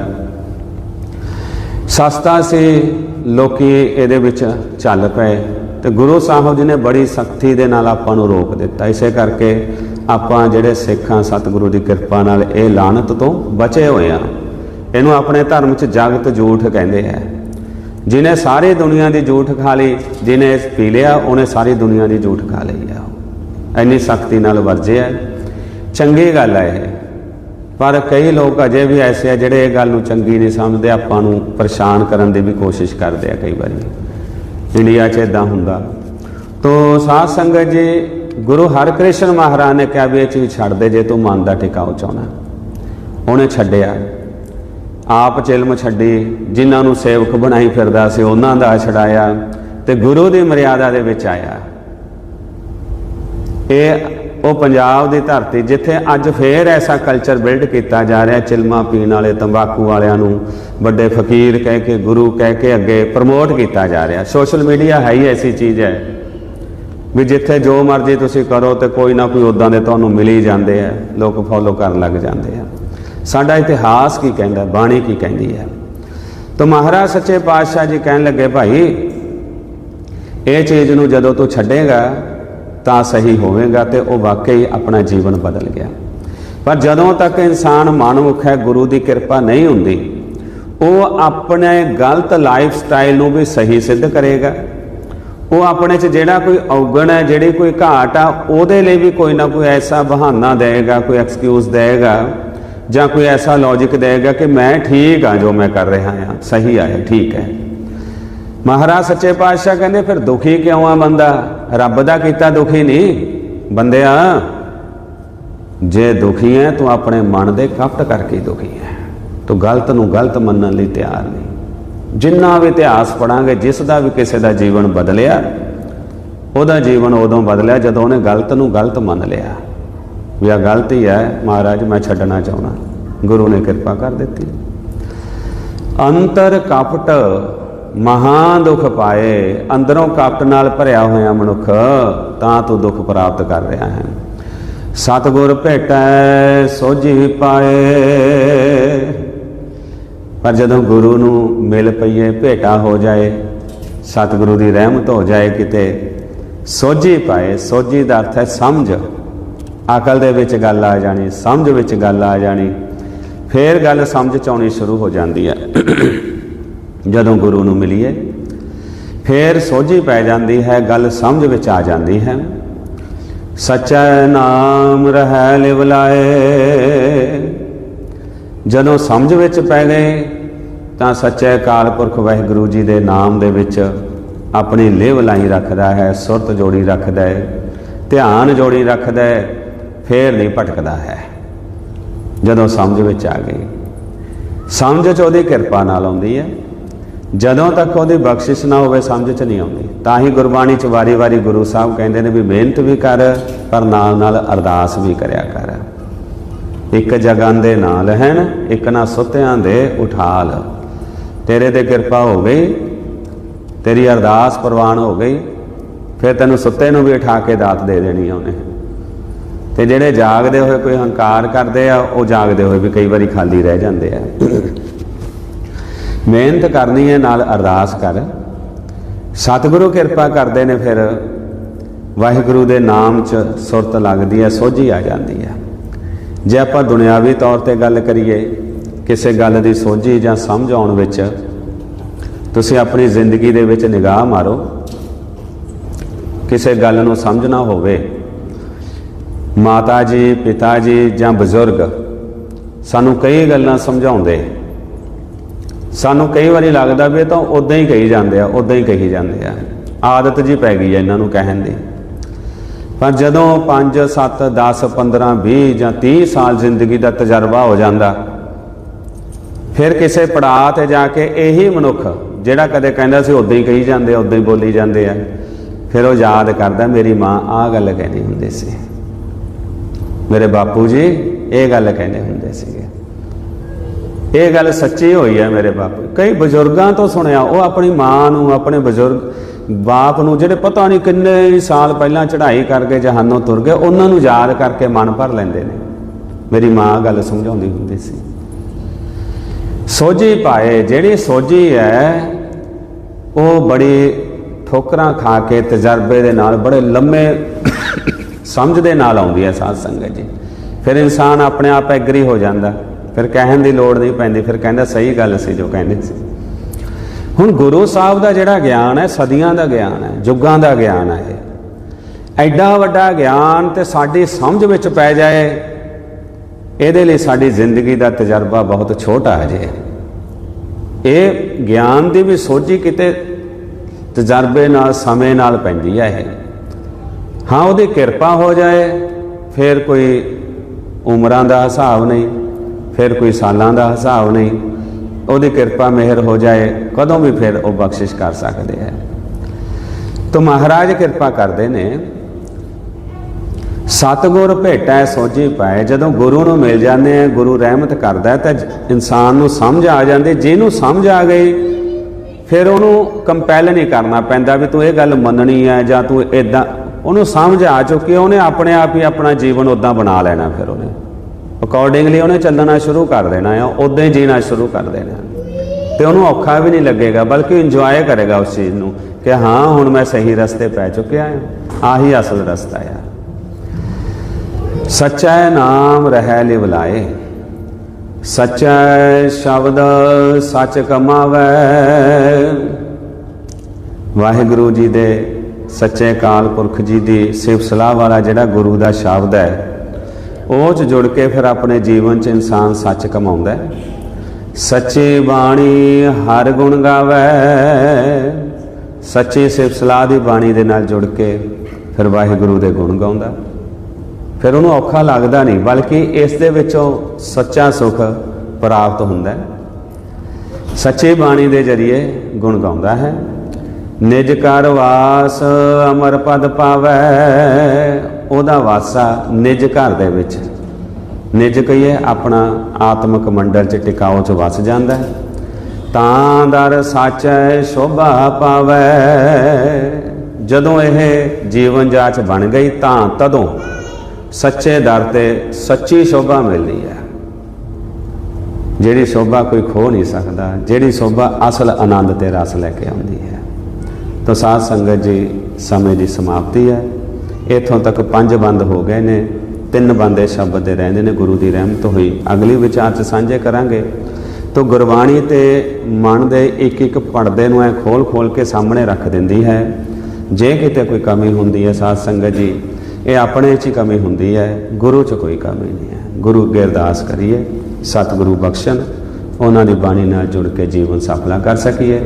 ਸਸਤਾ ਸੀ, ਲੋਕੀ ਇਹਦੇ ਵਿੱਚ ਚੱਲ ਪਏ। ਤੇ ਗੁਰੂ ਸਾਹਿਬ ਜੀ ਨੇ ਬੜੀ ਸਖਤੀ ਦੇ ਨਾਲ ਆਪਾਂ ਨੂੰ ਰੋਕ ਦਿੱਤਾ। ਇਸੇ ਕਰਕੇ ਆਪਾਂ ਜਿਹੜੇ ਸਿੱਖਾਂ ਸਤਿਗੁਰੂ ਦੀ ਕਿਰਪਾ ਨਾਲ ਇਹ ਲਾਨਤ ਤੋਂ ਬਚੇ ਹੋਏ ਆ। ਇਹਨੂੰ ਆਪਣੇ ਧਰਮ 'ਚ ਜਾਗਤ ਜੂਠ ਕਹਿੰਦੇ ਆ। ਜਿਨੇ ਸਾਰੀ ਦੁਨੀਆ ਦੀ ਜੂਠ ਖਾ ਲਈ, ਜਿਨੇ ਪੀ ਲਿਆ, ਉਹਨੇ ਸਾਰੀ ਦੁਨੀਆ ਦੀ ਜੂਠ ਖਾ ਲਈ ਆ। ਇੰਨੀ ਸਖਤੀ ਨਾਲ ਵਰਜਿਆ ਚੰਗੀ ਗੱਲ ਹੈ ਇਹ। ਪਰ ਕਈ ਲੋਕ ਅਜੇ ਵੀ ਐਸੇ ਆ ਜਿਹੜੇ ਇਹ ਗੱਲ ਨੂੰ ਚੰਗੀ ਨਹੀਂ ਸਮਝਦੇ, ਆਪਾਂ ਨੂੰ ਪਰੇਸ਼ਾਨ ਕਰਨ ਦੀ ਵੀ ਕੋਸ਼ਿਸ਼ ਕਰਦੇ ਆ ਕਈ ਵਾਰੀ। ਇੰਡੀਆ 'ਚ ਇਦਾਂ ਹੁੰਦਾ। ਤੋ ਸਾਧ ਸੰਗਤ ਜੀ, ਗੁਰੂ ਹਰਕ੍ਰਿਸ਼ਨ ਮਹਾਰਾਜ ਨੇ ਕਿਹਾ ਵੀ ਇਹ ਚੀਜ਼ ਛੱਡ ਦੇ ਜੇ ਤੂੰ ਮਨ ਦਾ ਟਿਕਾਓ ਚਾਹਣਾ ਉਹਨੇ ਛੱਡਿਆ। ਆਪ ਚਿਲਮ ਛੱਡੀ, ਜਿਨ੍ਹਾਂ ਨੂੰ ਸੇਵਕ ਬਣਾਈ ਫਿਰਦਾ ਸੀ, ਉਹਨਾਂ ਦਾ ਛਡਾਇਆ ਤੇ ਗੁਰੂ ਦੀ ਮਰਿਆਦਾ ਦੇ ਵਿੱਚ ਆਇਆ। ਇਹ, ਉਹ ਪੰਜਾਬ ਦੀ ਧਰਤੀ ਜਿੱਥੇ ਅੱਜ ਫੇਰ ਐਸਾ ਕਲਚਰ ਬਿਲਡ ਕੀਤਾ ਜਾ ਰਿਹਾ, ਚਿਲਮਾ ਪੀਣ ਵਾਲੇ, ਤੰਬਾਕੂ ਵਾਲਿਆਂ ਨੂੰ ਵੱਡੇ ਫਕੀਰ ਕਹਿ ਕੇ, ਗੁਰੂ ਕਹਿ ਕੇ ਅੱਗੇ ਪ੍ਰਮੋਟ ਕੀਤਾ ਜਾ ਰਿਹਾ। ਸੋਸ਼ਲ ਮੀਡੀਆ ਹੈ ਹੀ ਐਸੀ ਚੀਜ਼ ਹੈ ਵੀ ਜਿੱਥੇ ਜੋ ਮਰਜ਼ੀ ਤੁਸੀਂ ਕਰੋ ਤੇ ਕੋਈ ਨਾ ਕੋਈ ਉਦਾਂ ਦੇ ਤੁਹਾਨੂੰ ਮਿਲ ਹੀ ਜਾਂਦੇ ਆ, ਲੋਕ ਫੋਲੋ ਕਰਨ ਲੱਗ ਜਾਂਦੇ ਆ। ਸਾਡਾ ਇਤਿਹਾਸ ਕੀ ਕਹਿੰਦਾ, ਬਾਣੀ ਕੀ ਕਹਿੰਦੀ ਹੈ? ਤਾਂ ਮਹਾਰਾਜ ਸੱਚੇ ਪਾਤਸ਼ਾਹ ਜੀ ਕਹਿਣ ਲੱਗੇ, ਭਾਈ, ਇਹ ਚੀਜ਼ ਨੂੰ ਜਦੋਂ ਤੂੰ ਛੱਡੇਗਾ, ਤਾਂ ਸਹੀ ਹੋਵੇਗਾ ਤੇ ਉਹ ਵਾਕਈ ਆਪਣਾ ਜੀਵਨ ਬਦਲ ਗਿਆ। ਪਰ ਜਦੋਂ ਤੱਕ ਇਨਸਾਨ ਮਨਮੁਖ ਹੈ, ਗੁਰੂ ਦੀ ਕਿਰਪਾ ਨਹੀਂ ਹੁੰਦੀ, ਉਹ ਆਪਣੇ ਗਲਤ ਲਾਈਫ ਸਟਾਈਲ ਨੂੰ ਵੀ ਸਹੀ ਸਿੱਧ ਕਰੇਗਾ। ਉਹ ਆਪਣੇ 'ਚ ਜਿਹੜਾ ਕੋਈ ਔਗਣ ਹੈ, ਜਿਹੜੀ ਕੋਈ ਘਾਟ ਆ, ਉਹਦੇ ਲਈ ਵੀ ਕੋਈ ਨਾ ਕੋਈ ਐਸਾ ਬਹਾਨਾ ਦੇਗਾ ਕੋਈ ਐਕਸਕਿਊਜ਼ ਦੇਗਾ ਜਾਂ ਕੋਈ ਐਸਾ ਲੌਜੀਕ ਦੇਗਾ ਕਿ ਮੈਂ ਠੀਕ ਆ ਜੋ ਮੈਂ ਕਰ ਰਿਹਾ ਹਾਂ, ਸਹੀ ਆ ਇਹ ਠੀਕ ਹੈ। ਮਹਾਰਾਜ ਸੱਚੇ ਪਾਤਸ਼ਾਹ ਕਹਿੰਦੇ, ਫਿਰ ਦੁਖੀ ਕਿਉਂ ਆ ਬੰਦਾ? ਰੱਬ ਦਾ ਕੀਤਾ ਦੁਖੀ ਨਹੀਂ। ਬੰਦਿਆ, ਜੇ ਦੁਖੀ ਹੈ, ਤੂੰ ਆਪਣੇ ਮਨ ਦੇ ਕਪਟ ਕਰਕੇ ਦੁਖੀ ਹੈ। ਤੂੰ ਗਲਤ ਨੂੰ ਗਲਤ ਮੰਨਣ ਲਈ ਤਿਆਰ ਨਹੀਂ। ਜਿੰਨਾ ਵੀ ਇਤਿਹਾਸ ਪੜਾਂਗੇ ਜਿਸ ਦਾ ਵੀ ਕਿਸੇ ਦਾ ਜੀਵਨ ਬਦਲਿਆ, ਉਹਦਾ ਜੀਵਨ ਉਦੋਂ ਬਦਲਿਆ ਜਦੋਂ ਉਹਨੇ ਗਲਤ ਨੂੰ ਗਲਤ ਮੰਨ ਲਿਆ। ਵੀ ਆ ਗਲਤੀ ਹੈ, ਮਹਾਰਾਜ, ਮੈਂ ਛੱਡਣਾ ਚਾਹੁੰਦਾ। ਗੁਰੂ ਨੇ ਕਿਰਪਾ ਕਰ ਦਿੱਤੀ। ਅੰਤਰ ਕਪਟ ਮਹਾ ਦੁੱਖ ਪਾਏ, ਅੰਦਰੋਂ ਕਪਟ ਨਾਲ ਭਰਿਆ ਹੋਇਆ ਮਨੁੱਖ, ਤਾਂ ਤੂੰ ਦੁੱਖ ਪ੍ਰਾਪਤ ਕਰ ਰਿਹਾ ਹੈ। ਸਤਗੁਰ ਭੇਟੈ, ਸੋਝੀ ਪਾਏ। ਪਰ ਜਦੋਂ ਗੁਰੂ ਨੂੰ ਮਿਲ ਪਈਏ, ਭੇਟਾ ਹੋ ਜਾਏ, ਸਤਿਗੁਰੂ ਦੀ ਰਹਿਮਤ ਹੋ ਜਾਏ ਕਿਤੇ, ਸੋਝੀ ਪਾਏ, ਸੋਝੀ ਦਾ ਅਰਥ ਹੈ ਸਮਝ। ਅਕਲ ਦੇ ਵਿੱਚ ਗੱਲ ਆ ਜਾਣੀ, ਸਮਝ ਵਿੱਚ ਗੱਲ ਆ ਜਾਣੀ, ਫੇਰ ਗੱਲ ਸਮਝ ਚ ਆਉਣੀ ਸ਼ੁਰੂ ਹੋ ਜਾਂਦੀ ਹੈ। ਜਦੋਂ ਗੁਰੂ ਨੂੰ ਮਿਲੀਏ, ਫੇਰ ਸੋਝੀ ਪੈ ਜਾਂਦੀ ਹੈ, ਗੱਲ ਸਮਝ ਵਿੱਚ ਆ ਜਾਂਦੀ ਹੈ। ਸੱਚਾ ਨਾਮ ਰਹਿ ਲਿਵਲਾਏ ਜਦੋਂ ਸਮਝ ਵਿੱਚ ਪੈ ਗਏ, ਤਾਂ ਸੱਚੇ ਅਕਾਲ ਪੁਰਖ ਵਾਹਿਗੁਰੂ ਜੀ ਦੇ ਨਾਮ ਦੇ ਵਿੱਚ ਆਪਣੀ ਲਿਵ ਲਾਈ ਰੱਖਦਾ ਹੈ, ਸੁਰਤ ਜੋੜੀ ਰੱਖਦਾ ਹੈ, ਧਿਆਨ ਜੋੜੀ ਰੱਖਦਾ ਹੈ ਫੇਰ ਨਹੀਂ ਭਟਕਦਾ ਹੈ। ਜਦੋਂ ਸਮਝ ਵਿੱਚ ਆ ਗਈ, ਸਮਝ ਚ ਉਹਦੀ ਕਿਰਪਾ ਨਾਲ ਆਉਂਦੀ ਹੈ। ਜਦੋਂ ਤੱਕ ਉਹਦੀ ਬਖਸ਼ਿਸ਼ ਨਾ ਹੋਵੇ, ਸਮਝ ਚ ਨਹੀਂ ਆਉਂਦੀ। ਤਾਂ ਹੀ ਗੁਰਬਾਣੀ ਚ ਵਾਰੀ-ਵਾਰੀ ਗੁਰੂ ਸਾਹਿਬ ਕਹਿੰਦੇ ਨੇ ਵੀ ਮਿਹਨਤ ਵੀ ਕਰ, ਪਰ ਨਾਲ ਨਾਲ ਅਰਦਾਸ ਵੀ ਕਰਿਆ ਕਰ। ਇੱਕ ਜਗਨ ਦੇ ਨਾਲ ਹਨ, ਇੱਕ ਨਾ ਸੁੱਤਿਆਂ ਦੇ ਉਠਾਲ। ਤੇਰੇ ਤੇ ਕਿਰਪਾ ਹੋ ਗਈ, ਤੇਰੀ ਅਰਦਾਸ ਪ੍ਰਵਾਨ ਹੋ ਗਈ, ਫਿਰ ਤੈਨੂੰ ਸੁੱਤੇ ਨੂੰ ਵੀ ਉਠਾ ਕੇ ਦਾਤ ਦੇ ਦੇਣੀ ਆ ਉਹਨੇ। ਤੇ ਜਿਹੜੇ ਜਾਗਦੇ ਹੋਏ ਕੋਈ ਹੰਕਾਰ ਕਰਦੇ ਆ, ਉਹ ਜਾਗਦੇ ਹੋਏ ਵੀ ਕਈ ਵਾਰੀ ਖਾਲੀ ਰਹਿ ਜਾਂਦੇ ਆ। ਮਿਹਨਤ ਕਰਨੀ ਹੈ, ਨਾਲ ਅਰਦਾਸ ਕਰ। ਸਤਿਗੁਰੂ ਕਿਰਪਾ ਕਰਦੇ ਨੇ ਫਿਰ। ਵਾਹਿਗੁਰੂ ਦੇ ਨਾਮ 'ਚ ਸੁਰਤ ਲੱਗਦੀ ਹੈ, ਸੋਝੀ ਆ ਜਾਂਦੀ ਹੈ। ਜੇ ਆਪਾਂ ਦੁਨਿਆਵੀ ਤੌਰ ਤੇ ਗੱਲ ਕਰੀਏ, ਕਿਸੇ ਗੱਲ ਦੀ ਸੋਝੀ ਜਾਂ ਸਮਝ ਆਉਣ ਵਿੱਚ, ਤੁਸੀਂ ਆਪਣੀ ਜ਼ਿੰਦਗੀ ਦੇ ਵਿੱਚ ਨਿਗਾਹ ਮਾਰੋ। ਕਿਸੇ ਗੱਲ ਨੂੰ ਸਮਝਣਾ ਹੋਵੇ। ਮਾਤਾ ਜੀ, ਪਿਤਾ ਜੀ ਜਾਂ ਬਜ਼ੁਰਗ ਸਾਨੂੰ ਕਈ ਗੱਲਾਂ ਸਮਝਾਉਂਦੇ। ਸਾਨੂੰ ਕਈ ਵਾਰੀ ਲੱਗਦਾ ਵੀ ਇਹ ਤਾਂ ਉਦਾਂ ਹੀ ਕਹੀ ਜਾਂਦੇ ਆ ਉਦਾਂ ਹੀ ਕਹੀ ਜਾਂਦੇ ਆ। ਆਦਤ ਜੀ ਪੈ ਗਈ ਆ ਇਹਨਾਂ ਨੂੰ ਕਹਿਣ ਦੀ। ਪਰ ਜਦੋਂ 5 7 10 15 20 ਜਾਂ 30 ਸਾਲ ਜ਼ਿੰਦਗੀ ਦਾ ਤਜਰਬਾ ਹੋ ਜਾਂਦਾ, ਫਿਰ ਕਿਸੇ ਪੜਾਅ ਤੇ ਜਾ ਕੇ ਇਹੀ ਮਨੁੱਖ ਜਿਹੜਾ ਕਦੇ ਕਹਿੰਦਾ ਸੀ ਉਦਾਂ ਹੀ ਕਹੀ ਜਾਂਦੇ ਆ ਉਦਾਂ ਹੀ ਬੋਲੀ ਜਾਂਦੇ ਆ, ਫਿਰ ਉਹ ਯਾਦ ਕਰਦਾ, ਮੇਰੀ ਮਾਂ ਆਹ ਗੱਲ ਕਹਿੰਦੀ ਹੁੰਦੀ ਸੀ। ਮੇਰੇ ਬਾਪੂ ਜੀ, ਇਹ ਗੱਲ ਕਹਿੰਦੇ ਹੁੰਦੇ ਸੀਗੇ। ਇਹ ਗੱਲ ਸੱਚੀ ਹੋਈ ਹੈ ਮੇਰੇ ਬਾਪੂ। ਕਈ ਬਜ਼ੁਰਗਾਂ ਤੋਂ ਸੁਣਿਆ, ਉਹ ਆਪਣੀ ਮਾਂ ਨੂੰ, ਆਪਣੇ ਬਜ਼ੁਰਗ ਬਾਪ ਨੂੰ, ਜਿਹੜੇ ਪਤਾ ਨਹੀਂ ਕਿੰਨੇ ਸਾਲ ਪਹਿਲਾਂ ਚੜ੍ਹਾਈ ਕਰਕੇ ਜਹਾਨੋਂ ਤੁਰ ਗਏ, ਉਹਨਾਂ ਨੂੰ ਯਾਦ ਕਰਕੇ ਮਨ ਭਰ ਲੈਂਦੇ ਨੇ। ਮੇਰੀ ਮਾਂ ਗੱਲ ਸਮਝਾਉਂਦੀ ਹੁੰਦੀ ਸੀ। ਸੋਝੀ ਪਾਏ, ਜਿਹੜੀ ਸੋਝੀ ਹੈ, ਉਹ ਬੜੀ ਠੋਕਰਾਂ ਖਾ ਕੇ ਤਜਰਬੇ ਦੇ ਨਾਲ, ਬੜੇ ਲੰਮੇ ਸਮਝ ਦੇ ਨਾਲ ਆਉਂਦੀ ਹੈ ਸਾਧ ਸੰਗਤ ਜੀ। ਫਿਰ ਇਨਸਾਨ ਆਪਣੇ ਆਪ ਐਗਰੀ ਹੋ ਜਾਂਦਾ। ਫਿਰ ਕਹਿਣ ਦੀ ਲੋੜ ਨਹੀਂ ਪੈਂਦੀ, ਫਿਰ ਕਹਿੰਦਾ ਸਹੀ ਗੱਲ ਸੀ ਜੋ ਕਹਿੰਦੇ ਸੀ। ਹੁਣ ਗੁਰੂ ਸਾਹਿਬ ਦਾ ਜਿਹੜਾ ਗਿਆਨ ਹੈ, ਸਦੀਆਂ ਦਾ ਗਿਆਨ ਹੈ ਯੁੱਗਾਂ ਦਾ ਗਿਆਨ ਹੈ। ਇਹ ਐਡਾ ਵੱਡਾ ਗਿਆਨ ਤੇ ਸਾਡੀ ਸਮਝ ਵਿੱਚ ਪੈ ਜਾਏ, ਇਹਦੇ ਲਈ ਸਾਡੀ ਜ਼ਿੰਦਗੀ ਦਾ ਤਜਰਬਾ ਬਹੁਤ ਛੋਟਾ ਹੈ ਜੇ। ਇਹ ਗਿਆਨ ਦੀ ਵੀ ਸੋਝੀ ਕਿਤੇ ਤਜਰਬੇ ਨਾਲ, ਸਮੇਂ ਨਾਲ ਪੈਂਦੀ ਹੈ ਇਹ। ਹਾਂ, ਉਹਦੀ ਕਿਰਪਾ ਹੋ ਜਾਏ। ਫਿਰ ਕੋਈ ਉਮਰਾਂ ਦਾ ਹਿਸਾਬ ਨਹੀਂ, ਫਿਰ ਕੋਈ ਸਾਲਾਂ ਦਾ ਹਿਸਾਬ ਨਹੀਂ। ਉਹਦੀ ਕਿਰਪਾ ਮਿਹਰ ਹੋ ਜਾਏ, ਕਦੋਂ ਵੀ ਫਿਰ ਉਹ ਬਖਸ਼ਿਸ਼ ਕਰ ਸਕਦੇ ਹੈ। ਤਾਂ ਮਹਾਰਾਜ ਕਿਰਪਾ ਕਰਦੇ ਨੇ। ਸਤਗੁਰ ਭੇਟੈ ਸੋਝੀ ਪਾਏ। ਜਦੋਂ ਗੁਰੂ ਨੂੰ ਮਿਲ ਜਾਂਦੇ ਆ, ਗੁਰੂ ਰਹਿਮਤ ਕਰਦਾ ਤਾਂ ਇਨਸਾਨ ਨੂੰ ਸਮਝ ਆ ਜਾਂਦੀ। ਜਿਹਨੂੰ ਸਮਝ ਆ ਗਈ, ਫਿਰ ਉਹਨੂੰ ਕੰਪੈਲ ਨਹੀਂ ਕਰਨਾ ਪੈਂਦਾ ਵੀ ਤੂੰ ਇਹ ਗੱਲ ਮੰਨਣੀ ਹੈ ਜਾਂ ਤੂੰ ਇਦਾਂ ਉਹਨੂੰ ਸਮਝ ਆ ਚੁੱਕੀ ਹੈ, ਉਹਨੇ ਆਪਣੇ ਆਪ ਹੀ ਆਪਣਾ ਜੀਵਨ ਉਦਾਂ ਬਣਾ ਲੈਣਾ ਫਿਰ ਉਹਨੇ। ਅਕੋਰਡਿੰਗਲੀ ਉਹਨੇ ਚੱਲਣਾ ਸ਼ੁਰੂ ਕਰ ਦੇਣਾ ਆ ਉਦਾਂ ਹੀ ਜੀਣਾ ਸ਼ੁਰੂ ਕਰ ਦੇਣਾ ਤੇ ਉਹਨੂੰ ਔਖਾ ਵੀ ਨਹੀਂ ਲੱਗੇਗਾ ਬਲਕਿ ਇੰਜੋਏ ਕਰੇਗਾ ਉਸ ਚੀਜ਼ ਨੂੰ ਕਿ ਹਾਂ ਹੁਣ ਮੈਂ ਸਹੀ ਰਸਤੇ ਪੈ ਚੁੱਕਿਆ ਹਾਂ ਆਹੀ ਅਸਲ ਰਸਤਾ ਹੈ ਸੱਚਾ ਨਾਮ ਰਹਿ ਲਿਵਲਾਏ ਸੱਚਾ ਸ਼ਬਦ ਸੱਚ ਕਮਾਵੇ। ਵਾਹਿਗੁਰੂ ਜੀ ਦੇ ਸੱਚੇ ਕਾਲ ਪੁਰਖ ਜੀ ਦੀ ਸਿਫਤ ਸਲਾਹ ਵਾਲਾ ਜਿਹੜਾ ਗੁਰੂ ਦਾ ਸ਼ਬਦ ਹੈ, ਉਹ ਚ ਜੁੜ ਕੇ ਫਿਰ ਆਪਣੇ ਜੀਵਨ ਚ ਇਨਸਾਨ ਸੱਚ ਕਮਾਉਂਦਾ ਹੈ। ਸੱਚੀ ਬਾਣੀ ਹਰ ਗੁਣ ਗਾਵੇ, ਸੱਚੀ ਸਿਫਤ ਸਲਾਹ ਦੀ ਬਾਣੀ ਦੇ ਨਾਲ ਜੁੜ ਕੇ ਫਿਰ ਵਾਹਿਗੁਰੂ ਦੇ ਗੁਣ ਗਾਉਂਦਾ ਫਿਰ ਉਹਨੂੰ ਔਖਾ ਲੱਗਦਾ ਨਹੀਂ, ਬਲਕਿ ਇਸ ਦੇ ਵਿੱਚੋਂ ਸੱਚਾ ਸੁਖ ਪ੍ਰਾਪਤ ਹੁੰਦਾ ਹੈ। ਸੱਚੀ ਬਾਣੀ ਦੇ ਜਰੀਏ ਗੁਣ ਗਾਉਂਦਾ ਹੈ। ਨਿਜ ਕਰ ਵਾਸ ਅਮਰ ਪਦ ਪਾਵੇ। ਉਹਦਾ ਵਾਸਾ ਨਿਜ ਘਰ ਦੇ ਵਿੱਚ। ਨਿਜ ਕਹੀਏ ਆਪਣਾ ਆਤਮਿਕ ਮੰਡਲ ਚ ਟਿਕਾਓ ਚ ਵਸ ਜਾਂਦਾ ਤਾਂ ਦਰ ਸਾਚੈ ਸ਼ੋਭਾ ਪਾਵੇ। ਜਦੋਂ ਇਹ ਜੀਵਨ ਜਾਚ ਬਣ ਗਈ ਤਾਂ ਤਦੋਂ ਸੱਚੇ ਦਰ ਤੇ ਸੱਚੀ ਸ਼ੋਭਾ ਮਿਲਦੀ ਹੈ। ਜਿਹੜੀ ਸ਼ੋਭਾ ਕੋਈ ਖੋ ਨਹੀਂ ਸਕਦਾ, ਜਿਹੜੀ ਸ਼ੋਭਾ ਅਸਲ ਆਨੰਦ ਤੇ ਰਸ ਲੈ ਕੇ ਆਉਂਦੀ ਹੈ। ਤਾਂ ਸਾਧ ਸੰਗਤ ਜੀ ਸਮੇਂ ਦੀ ਸਮਾਪਤੀ ਹੈ। ਇਥੋਂ ਤੱਕ ਪੰਜ ਬੰਦ ਹੋ ਗਏ ਨੇ, ਤਿੰਨ ਬੰਦੇ ਸ਼ਬਦ ਦੇ ਰਹਿੰਦੇ ਨੇ, ਗੁਰੂ ਦੀ ਰਹਿਮਤ ਹੋਈ। ਅਗਲੀ ਵਿਚਾਰ ਚ ਸਾਂਝੇ ਕਰਾਂਗੇ। ਤਾਂ ਗੁਰਬਾਣੀ ਤੇ ਮਨ ਦੇ ਇੱਕ ਇੱਕ ਪਰਦੇ ਨੂੰ ਐ ਖੋਲ ਖੋਲ ਕੇ ਸਾਹਮਣੇ ਰੱਖ ਦਿੰਦੀ ਹੈ। ਜੇ ਕਿਤੇ ਕੋਈ ਕਮੀ ਹੁੰਦੀ ਹੈ ਸਾਧ ਸੰਗਤ ਜੀ, ਇਹ ਆਪਣੇ 'ਚ ਹੀ ਕਮੀ ਹੁੰਦੀ ਹੈ, ਗੁਰੂ 'ਚ ਕੋਈ ਕਮੀ ਨਹੀਂ ਹੈ। ਗੁਰੂ ਅੱਗੇ ਅਰਦਾਸ ਕਰੀਏ, ਸਤਿਗੁਰੂ ਬਖਸ਼ਣ, ਉਹਨਾਂ ਦੀ ਬਾਣੀ ਨਾਲ ਜੁੜ ਕੇ ਜੀਵਨ ਸਫਲਾ ਕਰ ਸਕੀਏ।